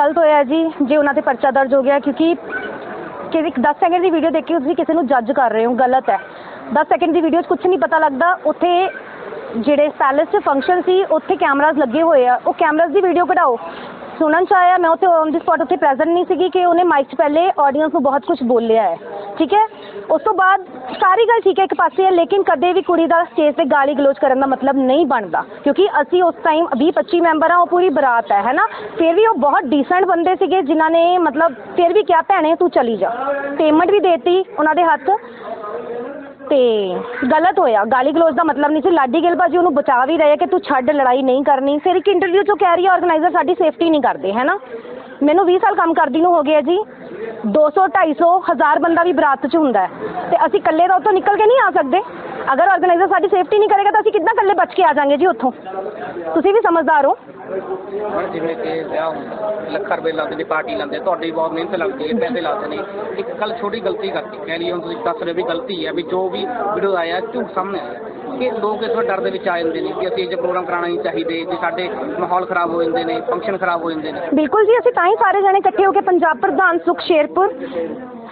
ਗਲਤ ਹੋਇਆ ਜੀ, ਜੇ ਉਹਨਾਂ ਤੇ ਪਰਚਾ ਦਰਜ ਹੋ ਗਿਆ, ਕਿਉਂਕਿ ਕਿ ਇੱਕ 10 ਸੈਕਿੰਡ ਦੀ ਵੀਡੀਓ ਦੇਖ ਕੇ ਤੁਸੀਂ ਕਿਸੇ ਨੂੰ ਜੱਜ ਕਰ ਰਹੇ ਹੋ, ਗਲਤ ਹੈ। 10 ਸੈਕਿੰਡ ਦੀ ਵੀਡੀਓ 'ਚ ਕੁਝ ਨਹੀਂ ਪਤਾ ਲੱਗਦਾ, ਉੱਥੇ ਜਿਹੜੇ ਪੈਲੇਸ 'ਚ ਫੰਕਸ਼ਨ ਸੀ, ਉੱਥੇ ਕੈਮਰਾਜ਼ ਲੱਗੇ ਹੋਏ ਆ। ਉਹ ਕੈਮਰਾਜ਼ ਦੀ ਵੀਡੀਓ ਕਢਾਓ। ਸੁਣਨ ਚ ਆਇਆ, ਮੈਂ ਉੱਥੇ ਔਨ ਦੀ ਸਪੌਟ ਉੱਥੇ ਪ੍ਰੈਜ਼ੈਂਟ ਨਹੀਂ ਸੀਗੀ ਕਿ ਉਹਨੇ ਮਾਈਕ 'ਚ ਪਹਿਲੇ ਆਡੀਅנס ਨੂੰ ਬਹੁਤ ਕੁਝ ਬੋਲਿਆ ਹੈ। ਠੀਕ ਹੈ? ਉਸ ਤੋਂ ਬਾਅਦ ਸਾਰੀ ਗੱਲ ਠੀਕ ਹੈ ਇੱਕ ਪਾਸੇ ਹੈ, ਲੇਕਿਨ ਕਦੇ ਵੀ ਕੁੜੀ ਦਾ ਸਟੇਜ ਤੇ ਗਾਲੀ ਗਲੋਚ ਕਰਨ ਦਾ ਮਤਲਬ ਨਹੀਂ ਬਣਦਾ। ਕਿਉਂਕਿ ਅਸੀਂ ਉਸ ਟਾਈਮ 20 25 ਮੈਂਬਰ ਆ ਉਹ ਪੂਰੀ ਬਰਾਤ ਹੈ ਹੈਨਾ ਫਿਰ ਵੀ ਉਹ ਬਹੁਤ ਡੀਸੈਂਟ ਬੰਦੇ ਸੀਗੇ ਜਿਨ੍ਹਾਂ ਨੇ ਮਤਲਬ ਫਿਰ ਵੀ ਕਿਹਾ, ਭੈਣੇ ਤੂੰ ਚਲੀ ਜਾ। ਪੇਮੈਂਟ ਵੀ ਦੇਤੀ ਉਹਨਾਂ ਦੇ ਹੱਥ। ਅਤੇ ਗਲਤ ਹੋਇਆ। ਗਾਲੀ ਗਲੋਚ ਦਾ ਮਤਲਬ ਨਹੀਂ ਸੀ। ਲਾਡੀ ਗਿੱਲ ਭਾਅ ਜੀ ਉਹਨੂੰ ਬਚਾ ਵੀ ਰਹੇ ਕਿ ਤੂੰ ਛੱਡ, ਲੜਾਈ ਨਹੀਂ ਕਰਨੀ। ਫਿਰ ਇੱਕ ਇੰਟਰਵਿਊ ਚੋਂ ਕਹਿ ਰਹੀ ਹੈ ਆਰਗੇਨਾਈਜ਼ਰ ਸਾਡੀ ਸੇਫਟੀ ਨਹੀਂ ਕਰਦੇ, ਹੈ ਨਾ? ਮੈਨੂੰ 20 ਸਾਲ ਕੰਮ ਕਰਦੀ ਨੂੰ ਹੋ ਗਿਆ ਜੀ। 200 250 ਹਜ਼ਾਰ ਬੰਦਾ ਵੀ ਬਰਾਤ 'ਚ ਹੁੰਦਾ ਹੈ। ਤੇ ਅਸੀਂ ਇਕੱਲੇ ਤਾਂ ਉੱਥੋਂ ਨਿਕਲ ਕੇ ਨਹੀਂ ਆ ਸਕਦੇ। ਅਗਰ ਆਰਗੇਨਾਈਜ਼ਰ ਸਾਡੀ ਸੇਫਟੀ ਨਹੀਂ ਕਰੇਗਾ ਤਾਂ ਅਸੀਂ ਕਿੱਦਾਂ ਇਕੱਲੇ ਬਚ ਕੇ ਆ ਜਾਾਂਗੇ ਜੀ ਉੱਥੋਂ? ਤੁਸੀਂ ਵੀ ਸਮਝਦਾਰ ਹੋ। ਹੁਣ ਜਿਵੇਂ ਕਿ ਵਿਆਹ ਹੁੰਦਾ, ਲੱਖਾਂ ਰੁਪਏ ਲਾਉਂਦੇ ਨੇ, ਪਾਰਟੀ ਲਾਉਂਦੇ ਤੁਹਾਡੀ ਬਹੁਤ ਮਿਹਨਤ ਲੱਗਦੀ ਹੈ, ਪੈਸੇ ਲਾਉਂਦੇ ਨੇ। ਇੱਕ ਕੱਲ ਛੋਟੀ ਗਲਤੀ ਕਰਤੀ ਕਹਿ ਲਈ ਹੁਣ ਤੁਸੀਂ ਦੱਸ ਰਹੇ ਵੀ ਗਲਤੀ ਹੈ, ਵੀ ਜੋ ਵੀ ਵੀਡੀਓ ਆਇਆ, ਝੂਠ ਸਾਹਮਣੇ ਆਇਆ। ਕਿ ਲੋਕ ਇਸ ਵਾਰ ਡਰ ਦੇ ਵਿੱਚ ਆ ਜਾਂਦੇ ਨੇ ਕਿ ਅਸੀਂ ਇਹ ਪ੍ਰੋਗਰਾਮ ਕਰਾਉਣਾ ਨਹੀਂ ਚਾਹੀਦੇ ਕਿ ਸਾਡੇ ਮਾਹੌਲ ਖਰਾਬ ਹੋ ਜਾਂਦੇ ਨੇ ਫੰਕਸ਼ਨ ਖਰਾਬ ਹੋ ਜਾਂਦੇ ਨੇ। ਬਿਲਕੁਲ ਜੀ, ਅਸੀਂ ਤਾਂ ਹੀ ਸਾਰੇ ਜਣੇ ਇਕੱਠੇ ਹੋ ਕੇ ਪੰਜਾਬ ਪ੍ਰਧਾਨ ਸੁਖ ਸ਼ੇਰਪੁਰ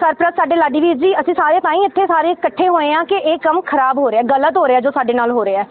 ਸਰਪ੍ਰਸਤ ਸਾਡੇ ਲਾਡੀ ਵੀਰ ਜੀ, ਅਸੀਂ ਸਾਰੇ ਤਾਂ ਹੀ ਇੱਥੇ ਸਾਰੇ ਇਕੱਠੇ ਹੋਏ ਆ ਕਿ ਇਹ ਕੰਮ ਖਰਾਬ ਹੋ ਰਿਹਾ, ਗਲਤ ਹੋ ਰਿਹਾ ਜੋ ਸਾਡੇ ਨਾਲ ਹੋ ਰਿਹਾ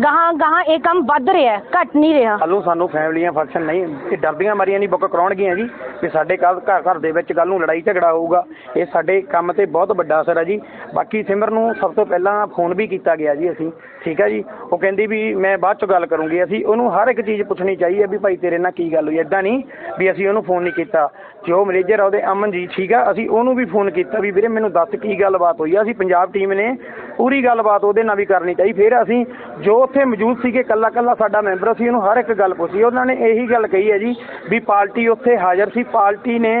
ਗਾਹਾਂ ਗਾਹਾਂ ਇਹ ਕੰਮ ਵੱਧ ਰਿਹਾ ਹੈ, ਘਟ ਨਹੀਂ ਰਿਹਾ। ਕੱਲ ਨੂੰ ਸਾਨੂੰ ਫੈਮਲੀਆਂ ਫੰਕਸ਼ਨ ਨਹੀਂ ਇਹ ਡਰਦੀਆਂ ਮਾਰੀਆਂ ਨਹੀਂ ਬੁੱਕ ਕਰਾਉਣਗੀਆਂ ਜੀ। ਵੀ ਸਾਡੇ ਕੱਲ ਘਰ ਘਰ ਦੇ ਵਿੱਚ ਕੱਲ ਨੂੰ ਲੜਾਈ ਝਗੜਾ ਹੋਊਗਾ। ਇਹ ਸਾਡੇ ਕੰਮ ਤੇ ਬਹੁਤ ਵੱਡਾ ਅਸਰ ਹੈ ਜੀ। ਬਾਕੀ ਸਿਮਰ ਨੂੰ ਸਭ ਤੋਂ ਪਹਿਲਾਂ ਫੋਨ ਵੀ ਕੀਤਾ ਗਿਆ ਜੀ ਅਸੀਂ। ਠੀਕ ਹੈ ਜੀ? ਉਹ ਕਹਿੰਦੀ ਵੀ ਮੈਂ ਬਾਅਦ 'ਚੋਂ ਗੱਲ ਕਰੂੰਗੀ। ਅਸੀਂ ਉਹਨੂੰ ਹਰ ਇੱਕ ਚੀਜ਼ ਪੁੱਛਣੀ ਚਾਹੀਦੀ ਹੈ ਵੀ ਭਾਈ ਤੇਰੇ ਨਾਲ ਕੀ ਗੱਲ ਹੋਈ? ਐਦਾਂ ਨਹੀਂ ਵੀ ਅਸੀਂ ਉਹਨੂੰ ਫੋਨ ਨਹੀਂ ਕੀਤਾ। ਜੋ ਮੈਨੇਜਰ ਆ ਉਹਦੇ ਅਮਨ ਜੀ ਠੀਕ ਆ, ਅਸੀਂ ਉਹਨੂੰ ਵੀ ਫੋਨ ਕੀਤਾ ਵੀ ਵੀਰੇ ਮੈਨੂੰ ਦੱਸ ਕੀ ਗੱਲਬਾਤ ਹੋਈ ਆ? ਅਸੀਂ ਪੰਜਾਬ ਟੀਮ ਨੇ ਪੂਰੀ ਗੱਲਬਾਤ ਉਹਦੇ ਨਾਲ ਵੀ ਕਰਨੀ ਚਾਹੀਦੀ ਫਿਰ ਅਸੀਂ ਜੋ ਉੱਥੇ ਮੌਜੂਦ ਸੀਗੇ ਕੱਲਾ ਕੱਲਾ ਸਾਡਾ ਮੈਂਬਰ ਸੀ ਉਹਨੂੰ ਹਰ ਇੱਕ ਗੱਲ ਪੁੱਛੀ। ਉਹਨਾਂ ਨੇ ਇਹੀ ਗੱਲ ਕਹੀ ਹੈ ਜੀ ਵੀ ਪਾਰਟੀ ਉੱਥੇ ਹਾਜ਼ਰ ਸੀ। ਪਾਰਟੀ ਨੇ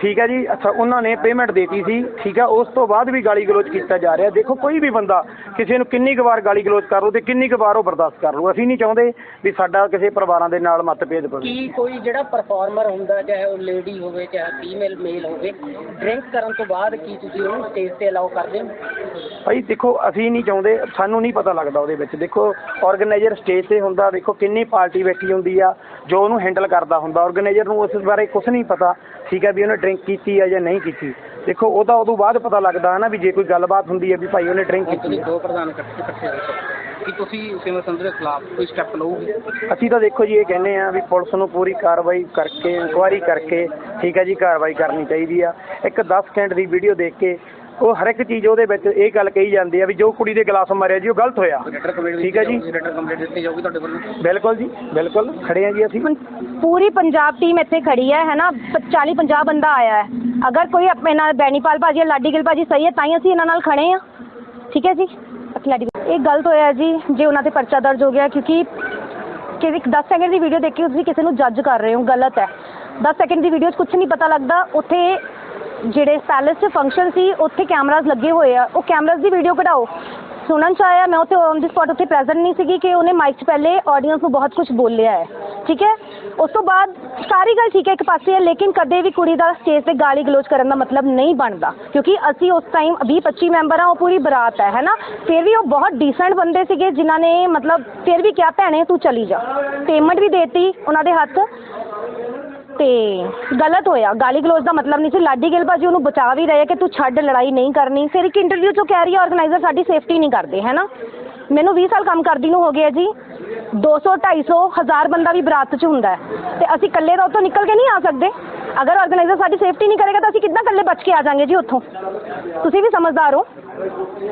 ਠੀਕ ਹੈ ਜੀ ਅੱਛਾ ਉਹਨਾਂ ਨੇ ਪੇਮੈਂਟ ਦੇਤੀ ਸੀ ਠੀਕ ਹੈ ਉਸ ਤੋਂ ਬਾਅਦ ਵੀ ਗਾਲੀ ਗਲੋਚ ਕੀਤਾ ਜਾ ਰਿਹਾ। ਦੇਖੋ ਕੋਈ ਵੀ ਬੰਦਾ ਕਿਸੇ ਨੂੰ ਕਿੰਨੀ ਕੁ ਵਾਰ ਗਾਲੀ ਗਲੋਚ ਕਰ ਲਓ ਤੇ ਕਿੰਨੀ ਕੁ ਵਾਰ ਉਹ ਬਰਦਾਸ਼ਤ ਕਰ ਲਓ ਅਸੀਂ ਨਹੀਂ ਚਾਹੁੰਦੇ ਵੀ ਸਾਡਾ ਕਿਸੇ ਪਰਿਵਾਰਾਂ ਦੇ ਨਾਲ ਮਤਭੇਦ ਪਵੇ ਕੀ ਕੋਈ ਜਿਹੜਾ ਪਰਫਾਰਮਰ ਹੁੰਦਾ ਚਾਹੇ ਉਹ ਲੇਡੀ ਹੋਵੇ ਚਾਹੇ ਫੀਮੇਲ ਮੇਲ ਹੋਵੇ ਡਰਿੰਕ ਕਰਨ ਤੋਂ ਬਾਅਦ ਕੀ ਤੁਸੀਂ ਉਹਨੂੰ ਸਟੇਜ ਤੇ ਅਲਾਉ ਕਰਦੇ ਹੋ? ਭਾਈ ਦੇਖੋ ਅਸੀਂ ਨਹੀਂ ਚਾਹੁੰਦੇ ਸਾਨੂੰ ਨਹੀਂ ਪਤਾ ਲੱਗਦਾ ਉਹਦੇ ਵਿੱਚ। ਦੇਖੋ ਆਰਗੇਨਾਈਜ਼ਰ ਸਟੇਜ ਤੇ ਹੁੰਦਾ ਦੇਖੋ ਕਿੰਨੀ ਪਾਰਟੀ ਬੈਠੀ ਹੁੰਦੀ ਆ ਜੋ ਉਹਨੂੰ ਹੈਂਡਲ ਕਰਦਾ ਹੁੰਦਾ। ਆਰਗੇਨਾਈਜ਼ਰ ਨੂੰ ਉਸ ਬਾਰੇ ਕੁਝ ਨਹੀਂ ਪਤਾ ਠੀਕ ਹੈ ਵੀ ਉਹਨੇ ਡਰਿੰਕ ਕੀਤੀ ਆ ਜਾਂ ਨਹੀਂ ਕੀਤੀ ਦੇਖੋ ਉਹਦਾ ਉਦੋਂ ਬਾਅਦ ਪਤਾ ਲੱਗਦਾ ਹੈ ਨਾ ਵੀ ਜੇ ਕੋਈ ਗੱਲਬਾਤ ਹੁੰਦੀ ਹੈ ਵੀ ਭਾਈ ਉਹਨੇ ਡਰਿੰਕ ਕੀਤੀ ਦੋ ਪ੍ਰਧਾਨ ਇਕੱਠੇ ਇਕੱਠੇ ਹੋ ਕੇ ਕੀ ਤੁਸੀਂ ਸਿਮਰ ਸੰਧੂ ਦੇ ਖਿਲਾਫ ਕੋਈ ਸਟੈਪ ਲਓਗੇ? ਅਸੀਂ ਤਾਂ ਦੇਖੋ ਜੀ ਇਹ ਕਹਿੰਦੇ ਆ ਵੀ ਪੁਲਿਸ ਨੂੰ ਪੂਰੀ ਕਾਰਵਾਈ ਕਰਕੇ ਇਨਕੁਆਇਰੀ ਕਰਕੇ ਠੀਕ ਹੈ ਜੀ ਕਾਰਵਾਈ ਕਰਨੀ ਚਾਹੀਦੀ ਆ। ਇੱਕ 10 ਸਕਿੰਟ ਦੀ ਵੀਡੀਓ ਦੇਖ ਕੇ ਉਹ ਹਰ ਇੱਕ ਚੀਜ਼ ਉਹਦੇ ਵਿੱਚ ਇਹ ਗੱਲ ਕਹੀ ਜਾਂਦੀ ਆ ਵੀ ਜੋ ਕੁੜੀ ਦੇ ਗਲਾਸ ਮਾਰਿਆ ਜੀ ਉਹ ਗਲਤ ਹੋਇਆ। ਠੀਕ ਹੈ ਜੀ? ਰੈਟਰ ਕੰਪਲੀਟ ਦਿੱਤੀ ਜਾਊਗੀ ਤੁਹਾਡੇ ਵੱਲੋਂ। ਬਿਲਕੁਲ ਜੀ ਬਿਲਕੁਲ। ਖੜੇ ਆ ਜੀ ਅਸੀਂ। ਪੂਰੀ ਪੰਜਾਬ ਟੀਮ ਇੱਥੇ ਖੜੀ ਹੈ ਹੈਨਾ 40 50 ਬੰਦਾ ਆਇਆ ਹੈ। ਅਗਰ ਕੋਈ ਆਪਣੇ ਨਾਲ ਬੈਨੀਪਾਲ ਭਾਜੀ ਜਾਂ ਲਾਡੀ ਗਿੱਲ ਭਾਜੀ ਸਹੀ ਹੈ ਤਾਂ ਹੀ ਅਸੀਂ ਇਹਨਾਂ ਨਾਲ ਖੜੇ ਆ ਠੀਕ ਹੈ ਜੀ? ਲਾਡੀ ਇਹ ਗਲਤ ਹੋਇਆ ਜੀ ਜੇ ਉਹਨਾਂ ਤੇ ਪਰਚਾ ਦਰਜ ਹੋ ਗਿਆ ਕਿਉਂਕਿ ਕਿ ਇੱਕ 10 ਸੈਕਿੰਡ ਦੀ ਵੀਡੀਓ ਦੇਖ ਕੇ ਤੁਸੀਂ ਕਿਸੇ ਨੂੰ ਜੱਜ ਕਰ ਰਹੇ ਹੋ ਗਲਤ ਹੈ। 10 ਸੈਕਿੰਡ ਦੀ ਵੀਡੀਓ 'ਚ ਕੁਝ ਨਹੀਂ ਪਤਾ ਲੱਗਦਾ ਉੱਥੇ ਜਿਹੜੇ ਪੈਲੇਸ 'ਚ ਫੰਕਸ਼ਨ ਸੀ, ਉੱਥੇ ਕੈਮਰਾਜ਼ ਲੱਗੇ ਹੋਏ ਆ। ਉਹ ਕੈਮਰਾਜ਼ ਦੀ ਵੀਡੀਓ ਕਢਾਓ। ਸੁਣਨ ਚ ਆਇਆ, ਮੈਂ ਉੱਥੇ ਔਨ ਦੀ ਸਪੌਟ ਉੱਥੇ ਪ੍ਰੈਜ਼ੈਂਟ ਨਹੀਂ ਸੀਗੀ ਕਿ ਉਹਨੇ ਮਾਈਕ 'ਚ ਪਹਿਲੇ ਆਡੀਅנס ਨੂੰ ਬਹੁਤ ਕੁਝ ਬੋਲਿਆ ਹੈ। ਠੀਕ ਹੈ? ਉਸ ਤੋਂ ਬਾਅਦ ਸਾਰੀ ਗੱਲ ਠੀਕ ਹੈ ਇੱਕ ਪਾਸੇ ਹੈ ਲੇਕਿਨ ਕਦੇ ਵੀ ਕੁੜੀ ਦਾ ਸਟੇਜ ਤੇ ਗਾਲੀ ਗਲੋਚ ਕਰਨ ਦਾ ਮਤਲਬ ਨਹੀਂ ਬਣਦਾ। ਕਿਉਂਕਿ ਅਸੀਂ ਉਸ ਟਾਈਮ 20 25 ਮੈਂਬਰ ਆ ਉਹ ਪੂਰੀ ਬਰਾਤ ਹੈ ਹੈਨਾ ਫਿਰ ਵੀ ਉਹ ਬਹੁਤ ਡੀਸੈਂਟ ਬੰਦੇ ਸੀਗੇ, ਜਿਨ੍ਹਾਂ ਨੇ ਮਤਲਬ ਫਿਰ ਵੀ ਕਿਹਾ, ਭੈਣੇ, ਤੂੰ ਚਲੀ ਜਾ। ਪੇਮੈਂਟ ਵੀ ਦੇਤੀ ਉਹਨਾਂ ਦੇ ਹੱਥ। ਅਤੇ ਗਲਤ ਹੋਇਆ। ਗਾਲੀ ਗਲੋਚ ਦਾ ਮਤਲਬ ਨਹੀਂ ਸੀ। ਲਾਡੀ ਗਿੱਲ ਭਾਜੀ ਉਹਨੂੰ ਬਚਾ ਵੀ ਰਹੇ ਕਿ ਤੂੰ ਛੱਡ, ਲੜਾਈ ਨਹੀਂ ਕਰਨੀ। ਫਿਰ ਇੱਕ ਇੰਟਰਵਿਊ ਚੋਂ ਕਹਿ ਰਹੀ ਹੈ ਔਰਗਨਾਈਜ਼ਰ ਸਾਡੀ ਸੇਫਟੀ ਨਹੀਂ ਕਰਦੇ, ਹੈ ਨਾ? ਮੈਨੂੰ ਵੀਹ ਸਾਲ ਕੰਮ ਕਰਦੀ ਨੂੰ ਹੋ ਗਏ ਜੀ। 200 250 ਹਜ਼ਾਰ ਬੰਦਾ ਵੀ ਬਰਾਤ 'ਚ ਹੁੰਦਾ ਹੈ। ਤੇ ਅਸੀਂ ਇਕੱਲੇ ਤਾਂ ਉੱਥੋਂ ਨਿਕਲ ਕੇ ਨਹੀਂ ਆ ਸਕਦੇ। ਅਗਰ ਆਰਗੇਨਾਈਜ਼ਰ ਸਾਡੀ ਸੇਫਟੀ ਨਹੀਂ ਕਰੇਗਾ ਤਾਂ ਅਸੀਂ ਕਿੱਦਾਂ ਇਕੱਲੇ ਬਚ ਕੇ ਆ ਜਾਾਂਗੇ ਜੀ ਉੱਥੋਂ? ਤੁਸੀਂ ਵੀ ਸਮਝਦਾਰ ਹੋ।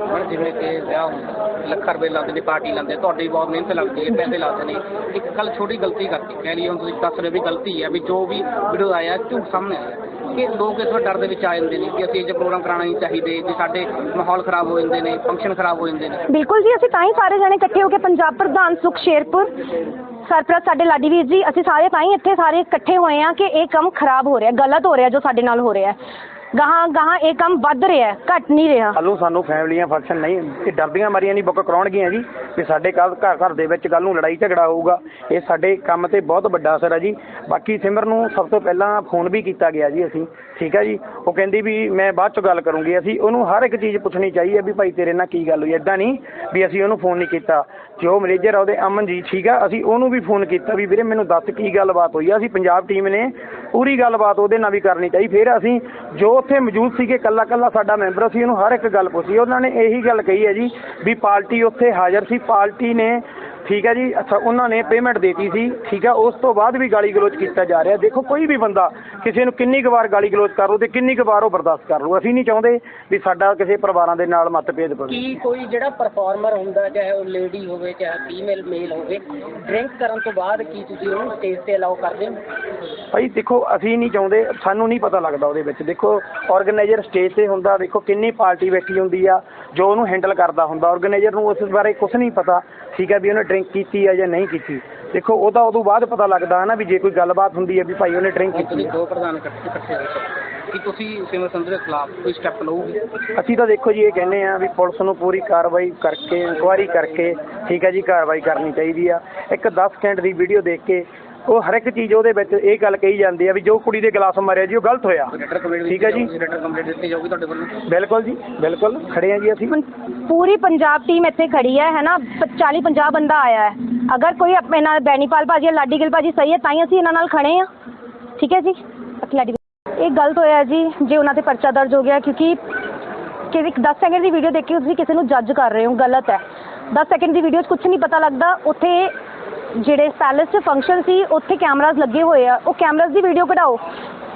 ਹੁਣ ਜਿਵੇਂ ਕਿ ਵਿਆਹ ਹੁੰਦਾ ਲੱਖਾਂ ਰੁਪਏ ਲਾਉਂਦੇ ਨੇ ਪਾਰਟੀ ਲਾਉਂਦੇ ਤੁਹਾਡੀ ਬਹੁਤ ਮਿਹਨਤ ਲੱਗਦੀ ਹੈ ਪੈਸੇ ਲਾਉਂਦੇ ਨੇ। ਇੱਕ ਕੱਲ ਛੋਟੀ ਗਲਤੀ ਕਰਤੀ ਕਹਿ ਲਈ ਹੁਣ ਤੁਸੀਂ ਦੱਸ ਰਹੇ ਹੋ ਵੀ ਗਲਤੀ ਹੈ ਵੀ ਜੋ ਵੀ ਵੀਡੀਓ ਆਇਆ ਝੂਠ ਸਾਹਮਣੇ ਆਇਆ। ਕਿ ਲੋਕ ਇਸ ਵਾਰ ਡਰ ਦੇ ਵਿੱਚ ਆ ਜਾਂਦੇ ਨੇ ਕਿ ਅਸੀਂ ਇਹ ਜਿਹੇ ਪ੍ਰੋਗਰਾਮ ਕਰਾਉਣਾ ਨਹੀਂ ਚਾਹੀਦੇ ਕਿ ਸਾਡੇ ਮਾਹੌਲ ਖਰਾਬ ਹੋ ਜਾਂਦੇ ਨੇ ਫੰਕਸ਼ਨ ਖਰਾਬ ਹੋ ਜਾਂਦੇ ਨੇ। ਬਿਲਕੁਲ ਜੀ ਅਸੀਂ ਤਾਂ ਹੀ ਸਾਰੇ ਜਣੇ ਇਕੱਠੇ ਹੋ ਕੇ ਪੰਜਾਬ ਪ੍ਰਧਾਨ ਸੁਖ ਸ਼ੇਰਪੁਰ ਸਰਪ੍ਰਸਤ ਸਾਡੇ ਲਾਡੀ ਵੀਰ ਜੀ ਅਸੀਂ ਸਾਰੇ ਤਾਂ ਹੀ ਇੱਥੇ ਸਾਰੇ ਇਕੱਠੇ ਹੋਏ ਹਾਂ ਕਿ ਇਹ ਕੰਮ ਖਰਾਬ ਹੋ ਰਿਹਾ ਗਲਤ ਹੋ ਰਿਹਾ ਜੋ ਸਾਡੇ ਨਾਲ ਹੋ ਰਿਹਾ ਗਾਹਾਂ ਗਾਹਾਂ ਇਹ ਕੰਮ ਵੱਧ ਰਿਹਾ ਹੈ, ਘਟ ਨਹੀਂ ਰਿਹਾ। ਕੱਲ੍ਹ ਨੂੰ ਸਾਨੂੰ ਫੈਮਲੀਆਂ ਫੰਕਸ਼ਨ ਨਹੀਂ ਇਹ ਡਰਦੀਆਂ ਮਾਰੀਆਂ ਨਹੀਂ ਬੁੱਕ ਕਰਾਉਣਗੀਆਂ ਜੀ ਵੀ ਸਾਡੇ ਕੱਲ ਘਰ ਘਰ ਦੇ ਵਿੱਚ ਕੱਲ ਨੂੰ ਲੜਾਈ ਝਗੜਾ ਹੋਊਗਾ। ਇਹ ਸਾਡੇ ਕੰਮ ਤੇ ਬਹੁਤ ਵੱਡਾ ਅਸਰ ਹੈ ਜੀ। ਬਾਕੀ ਸਿਮਰ ਨੂੰ ਸਭ ਤੋਂ ਪਹਿਲਾਂ ਫੋਨ ਵੀ ਕੀਤਾ ਗਿਆ ਜੀ ਅਸੀਂ ਠੀਕ ਹੈ ਜੀ? ਉਹ ਕਹਿੰਦੀ ਵੀ ਮੈਂ ਬਾਅਦ ਚ ਗੱਲ ਕਰੂੰਗੀ। ਅਸੀਂ ਉਹਨੂੰ ਹਰ ਇੱਕ ਚੀਜ਼ ਪੁੱਛਣੀ ਚਾਹੀਦੀ ਹੈ ਵੀ ਭਾਈ ਤੇਰੇ ਨਾਲ ਕੀ ਗੱਲ ਹੋਈ ਐਦਾਂ ਨਹੀਂ ਵੀ ਅਸੀਂ ਉਹਨੂੰ ਫੋਨ ਨਹੀਂ ਕੀਤਾ। ਜੋ ਮੈਨੇਜਰ ਆ ਉਹਦੇ ਅਮਨਜੀਤ ਠੀਕ ਆ, ਅਸੀਂ ਉਹਨੂੰ ਵੀ ਫੋਨ ਕੀਤਾ ਵੀ ਵੀਰੇ ਮੈਨੂੰ ਦੱਸ ਕੀ ਗੱਲਬਾਤ ਹੋਈ ਆ। ਅਸੀਂ ਪੰਜਾਬ ਟੀਮ ਨੇ ਪੂਰੀ ਗੱਲਬਾਤ ਉਹਦੇ ਨਾਲ ਵੀ ਕਰਨੀ ਚਾਹੀਦੀ ਫਿਰ ਅਸੀਂ ਜੋ ਉੱਥੇ ਮੌਜੂਦ ਸੀਗੇ ਕੱਲਾ ਕੱਲਾ ਸਾਡਾ ਮੈਂਬਰ ਸੀ, ਉਹਨੂੰ ਹਰ ਇੱਕ ਗੱਲ ਪੁੱਛੀ। ਉਹਨਾਂ ਨੇ ਇਹੀ ਗੱਲ ਕਹੀ ਹੈ ਜੀ ਵੀ ਪਾਰਟੀ ਉੱਥੇ ਹਾਜ਼ਰ ਸੀ। ਪਾਰਟੀ ਨੇ ਠੀਕ ਹੈ ਜੀ ਅੱਛਾ ਉਹਨਾਂ ਨੇ ਪੇਮੈਂਟ ਦੇਤੀ ਸੀ ਠੀਕ ਹੈ ਉਸ ਤੋਂ ਬਾਅਦ ਵੀ ਗਾਲੀ ਗਲੋਚ ਕੀਤਾ ਜਾ ਰਿਹਾ। ਦੇਖੋ ਕੋਈ ਵੀ ਬੰਦਾ ਕਿਸੇ ਨੂੰ ਕਿੰਨੀ ਕੁ ਵਾਰ ਗਾਲੀ ਗਲੋਚ ਕਰ ਲਓ ਤੇ ਕਿੰਨੀ ਕੁ ਵਾਰ ਉਹ ਬਰਦਾਸ਼ਤ ਕਰ ਲਓ ਅਸੀਂ ਨਹੀਂ ਚਾਹੁੰਦੇ ਵੀ ਸਾਡਾ ਕਿਸੇ ਪਰਿਵਾਰਾਂ ਦੇ ਨਾਲ ਮਤਭੇਦ ਪਵੇ ਕੀ ਕੋਈ ਜਿਹੜਾ ਪਰਫਾਰਮਰ ਹੁੰਦਾ ਚਾਹੇ ਉਹ ਲੇਡੀ ਹੋਵੇ ਚਾਹੇ ਫੀਮੇਲ ਮੇਲ ਹੋਵੇ ਡਰਿੰਕ ਕਰਨ ਤੋਂ ਬਾਅਦ ਕੀ ਤੁਸੀਂ ਉਹਨੂੰ ਸਟੇਜ ਤੇ ਅਲਾਉ ਕਰਦੇ ਹੋ? ਭਾਈ ਦੇਖੋ ਅਸੀਂ ਨਹੀਂ ਚਾਹੁੰਦੇ ਸਾਨੂੰ ਨਹੀਂ ਪਤਾ ਲੱਗਦਾ ਉਹਦੇ ਵਿੱਚ। ਦੇਖੋ ਆਰਗੇਨਾਈਜ਼ਰ ਸਟੇਜ ਤੇ ਹੁੰਦਾ ਦੇਖੋ ਕਿੰਨੀ ਪਾਰਟੀ ਬੈਠੀ ਹੁੰਦੀ ਆ ਜੋ ਉਹਨੂੰ ਹੈਂਡਲ ਕਰਦਾ ਹੁੰਦਾ। ਆਰਗੇਨਾਈਜ਼ਰ ਨੂੰ ਉਸ ਬਾਰੇ ਕੁਝ ਨਹੀਂ ਪਤਾ ਠੀਕ ਹੈ ਵੀ ਉਹਨੇ ਡਰਿੰਕ ਕੀਤੀ ਆ ਜਾਂ ਨਹੀਂ ਕੀਤੀ। ਦੇਖੋ ਉਹਦਾ ਉਦੋਂ ਬਾਅਦ ਪਤਾ ਲੱਗਦਾ ਨਾ ਵੀ ਜੇ ਕੋਈ ਗੱਲਬਾਤ ਹੁੰਦੀ ਹੈ ਵੀ ਭਾਈ ਉਹਨੇ ਡਰਿੰਕ ਕੀਤੀ ਦੋ ਪ੍ਰਧਾਨ ਇਕੱਠੇ ਇਕੱਠੇ ਕੀ ਤੁਸੀਂ ਸਿਮਰ ਸੰਧੂ ਦੇ ਖਿਲਾਫ ਕੋਈ ਸਟੈਪ ਲਓਗੇ? ਅਸੀਂ ਤਾਂ ਦੇਖੋ ਜੀ ਇਹ ਕਹਿੰਦੇ ਆ ਵੀ ਪੁਲਿਸ ਨੂੰ ਪੂਰੀ ਕਾਰਵਾਈ ਕਰਕੇ ਇਨਕੁਆਇਰੀ ਕਰਕੇ ਠੀਕ ਹੈ ਜੀ ਕਾਰਵਾਈ ਕਰਨੀ ਚਾਹੀਦੀ ਆ। ਇੱਕ 10 ਸਕਿੰਟ ਦੀ ਵੀਡੀਓ ਦੇਖ ਕੇ ਉਹ ਹਰ ਇੱਕ ਚੀਜ਼ ਉਹਦੇ ਵਿੱਚ ਇਹ ਗੱਲ ਕਹੀ ਜਾਂਦੀ ਆ ਵੀ ਜੋ ਕੁੜੀ ਦੇ ਗਲਾਸ ਮਾਰਿਆ ਜੀ ਉਹ ਗਲਤ ਹੋਇਆ। ਠੀਕ ਹੈ ਜੀ। ਰੈਟਰ ਕੰਪਲੀਟ ਦਿੱਤੀ ਜਾਊਗੀ ਤੁਹਾਡੇ ਵੱਲੋਂ। ਬਿਲਕੁਲ ਜੀ ਬਿਲਕੁਲ। ਖੜੇ ਆ ਜੀ ਅਸੀਂ। ਪੂਰੀ ਪੰਜਾਬ ਟੀਮ ਇੱਥੇ ਖੜੀ ਹੈ ਹੈ ਨਾ? 40 50 ਬੰਦਾ ਆਇਆ ਹੈ। ਅਗਰ ਕੋਈ ਆਪਣੇ ਨਾਲ ਬੈਨੀਪਾਲ ਭਾਜੀ ਜਾਂ ਲਾਡੀ ਗਿੱਲ ਭਾਜੀ ਸਹੀ ਹੈ ਤਾਂ ਹੀ ਅਸੀਂ ਇਹਨਾਂ ਨਾਲ ਖੜੇ ਆ ਠੀਕ ਹੈ ਜੀ? ਲਾਡੀ ਇਹ ਗਲਤ ਹੋਇਆ ਜੀ ਜੇ ਉਹਨਾਂ ਤੇ ਪਰਚਾ ਦਰਜ ਹੋ ਗਿਆ ਕਿਉਂਕਿ ਕਿ ਇੱਕ 10 ਸੈਕਿੰਡ ਦੀ ਵੀਡੀਓ ਦੇਖ ਕੇ ਤੁਸੀਂ ਕਿਸੇ ਨੂੰ ਜੱਜ ਕਰ ਰਹੇ ਹੋ ਗਲਤ ਹੈ। 10 ਸੈਕਿੰਡ ਦੀ ਵੀਡੀਓ 'ਚ ਕੁਝ ਨਹੀਂ ਪਤਾ ਲੱਗਦਾ ਉੱਥੇ ਜਿਹੜੇ ਪੈਲੇਸ 'ਚ ਫੰਕਸ਼ਨ ਸੀ, ਉੱਥੇ ਕੈਮਰਾਜ਼ ਲੱਗੇ ਹੋਏ ਆ। ਉਹ ਕੈਮਰਾਜ਼ ਦੀ ਵੀਡੀਓ ਕਢਾਓ।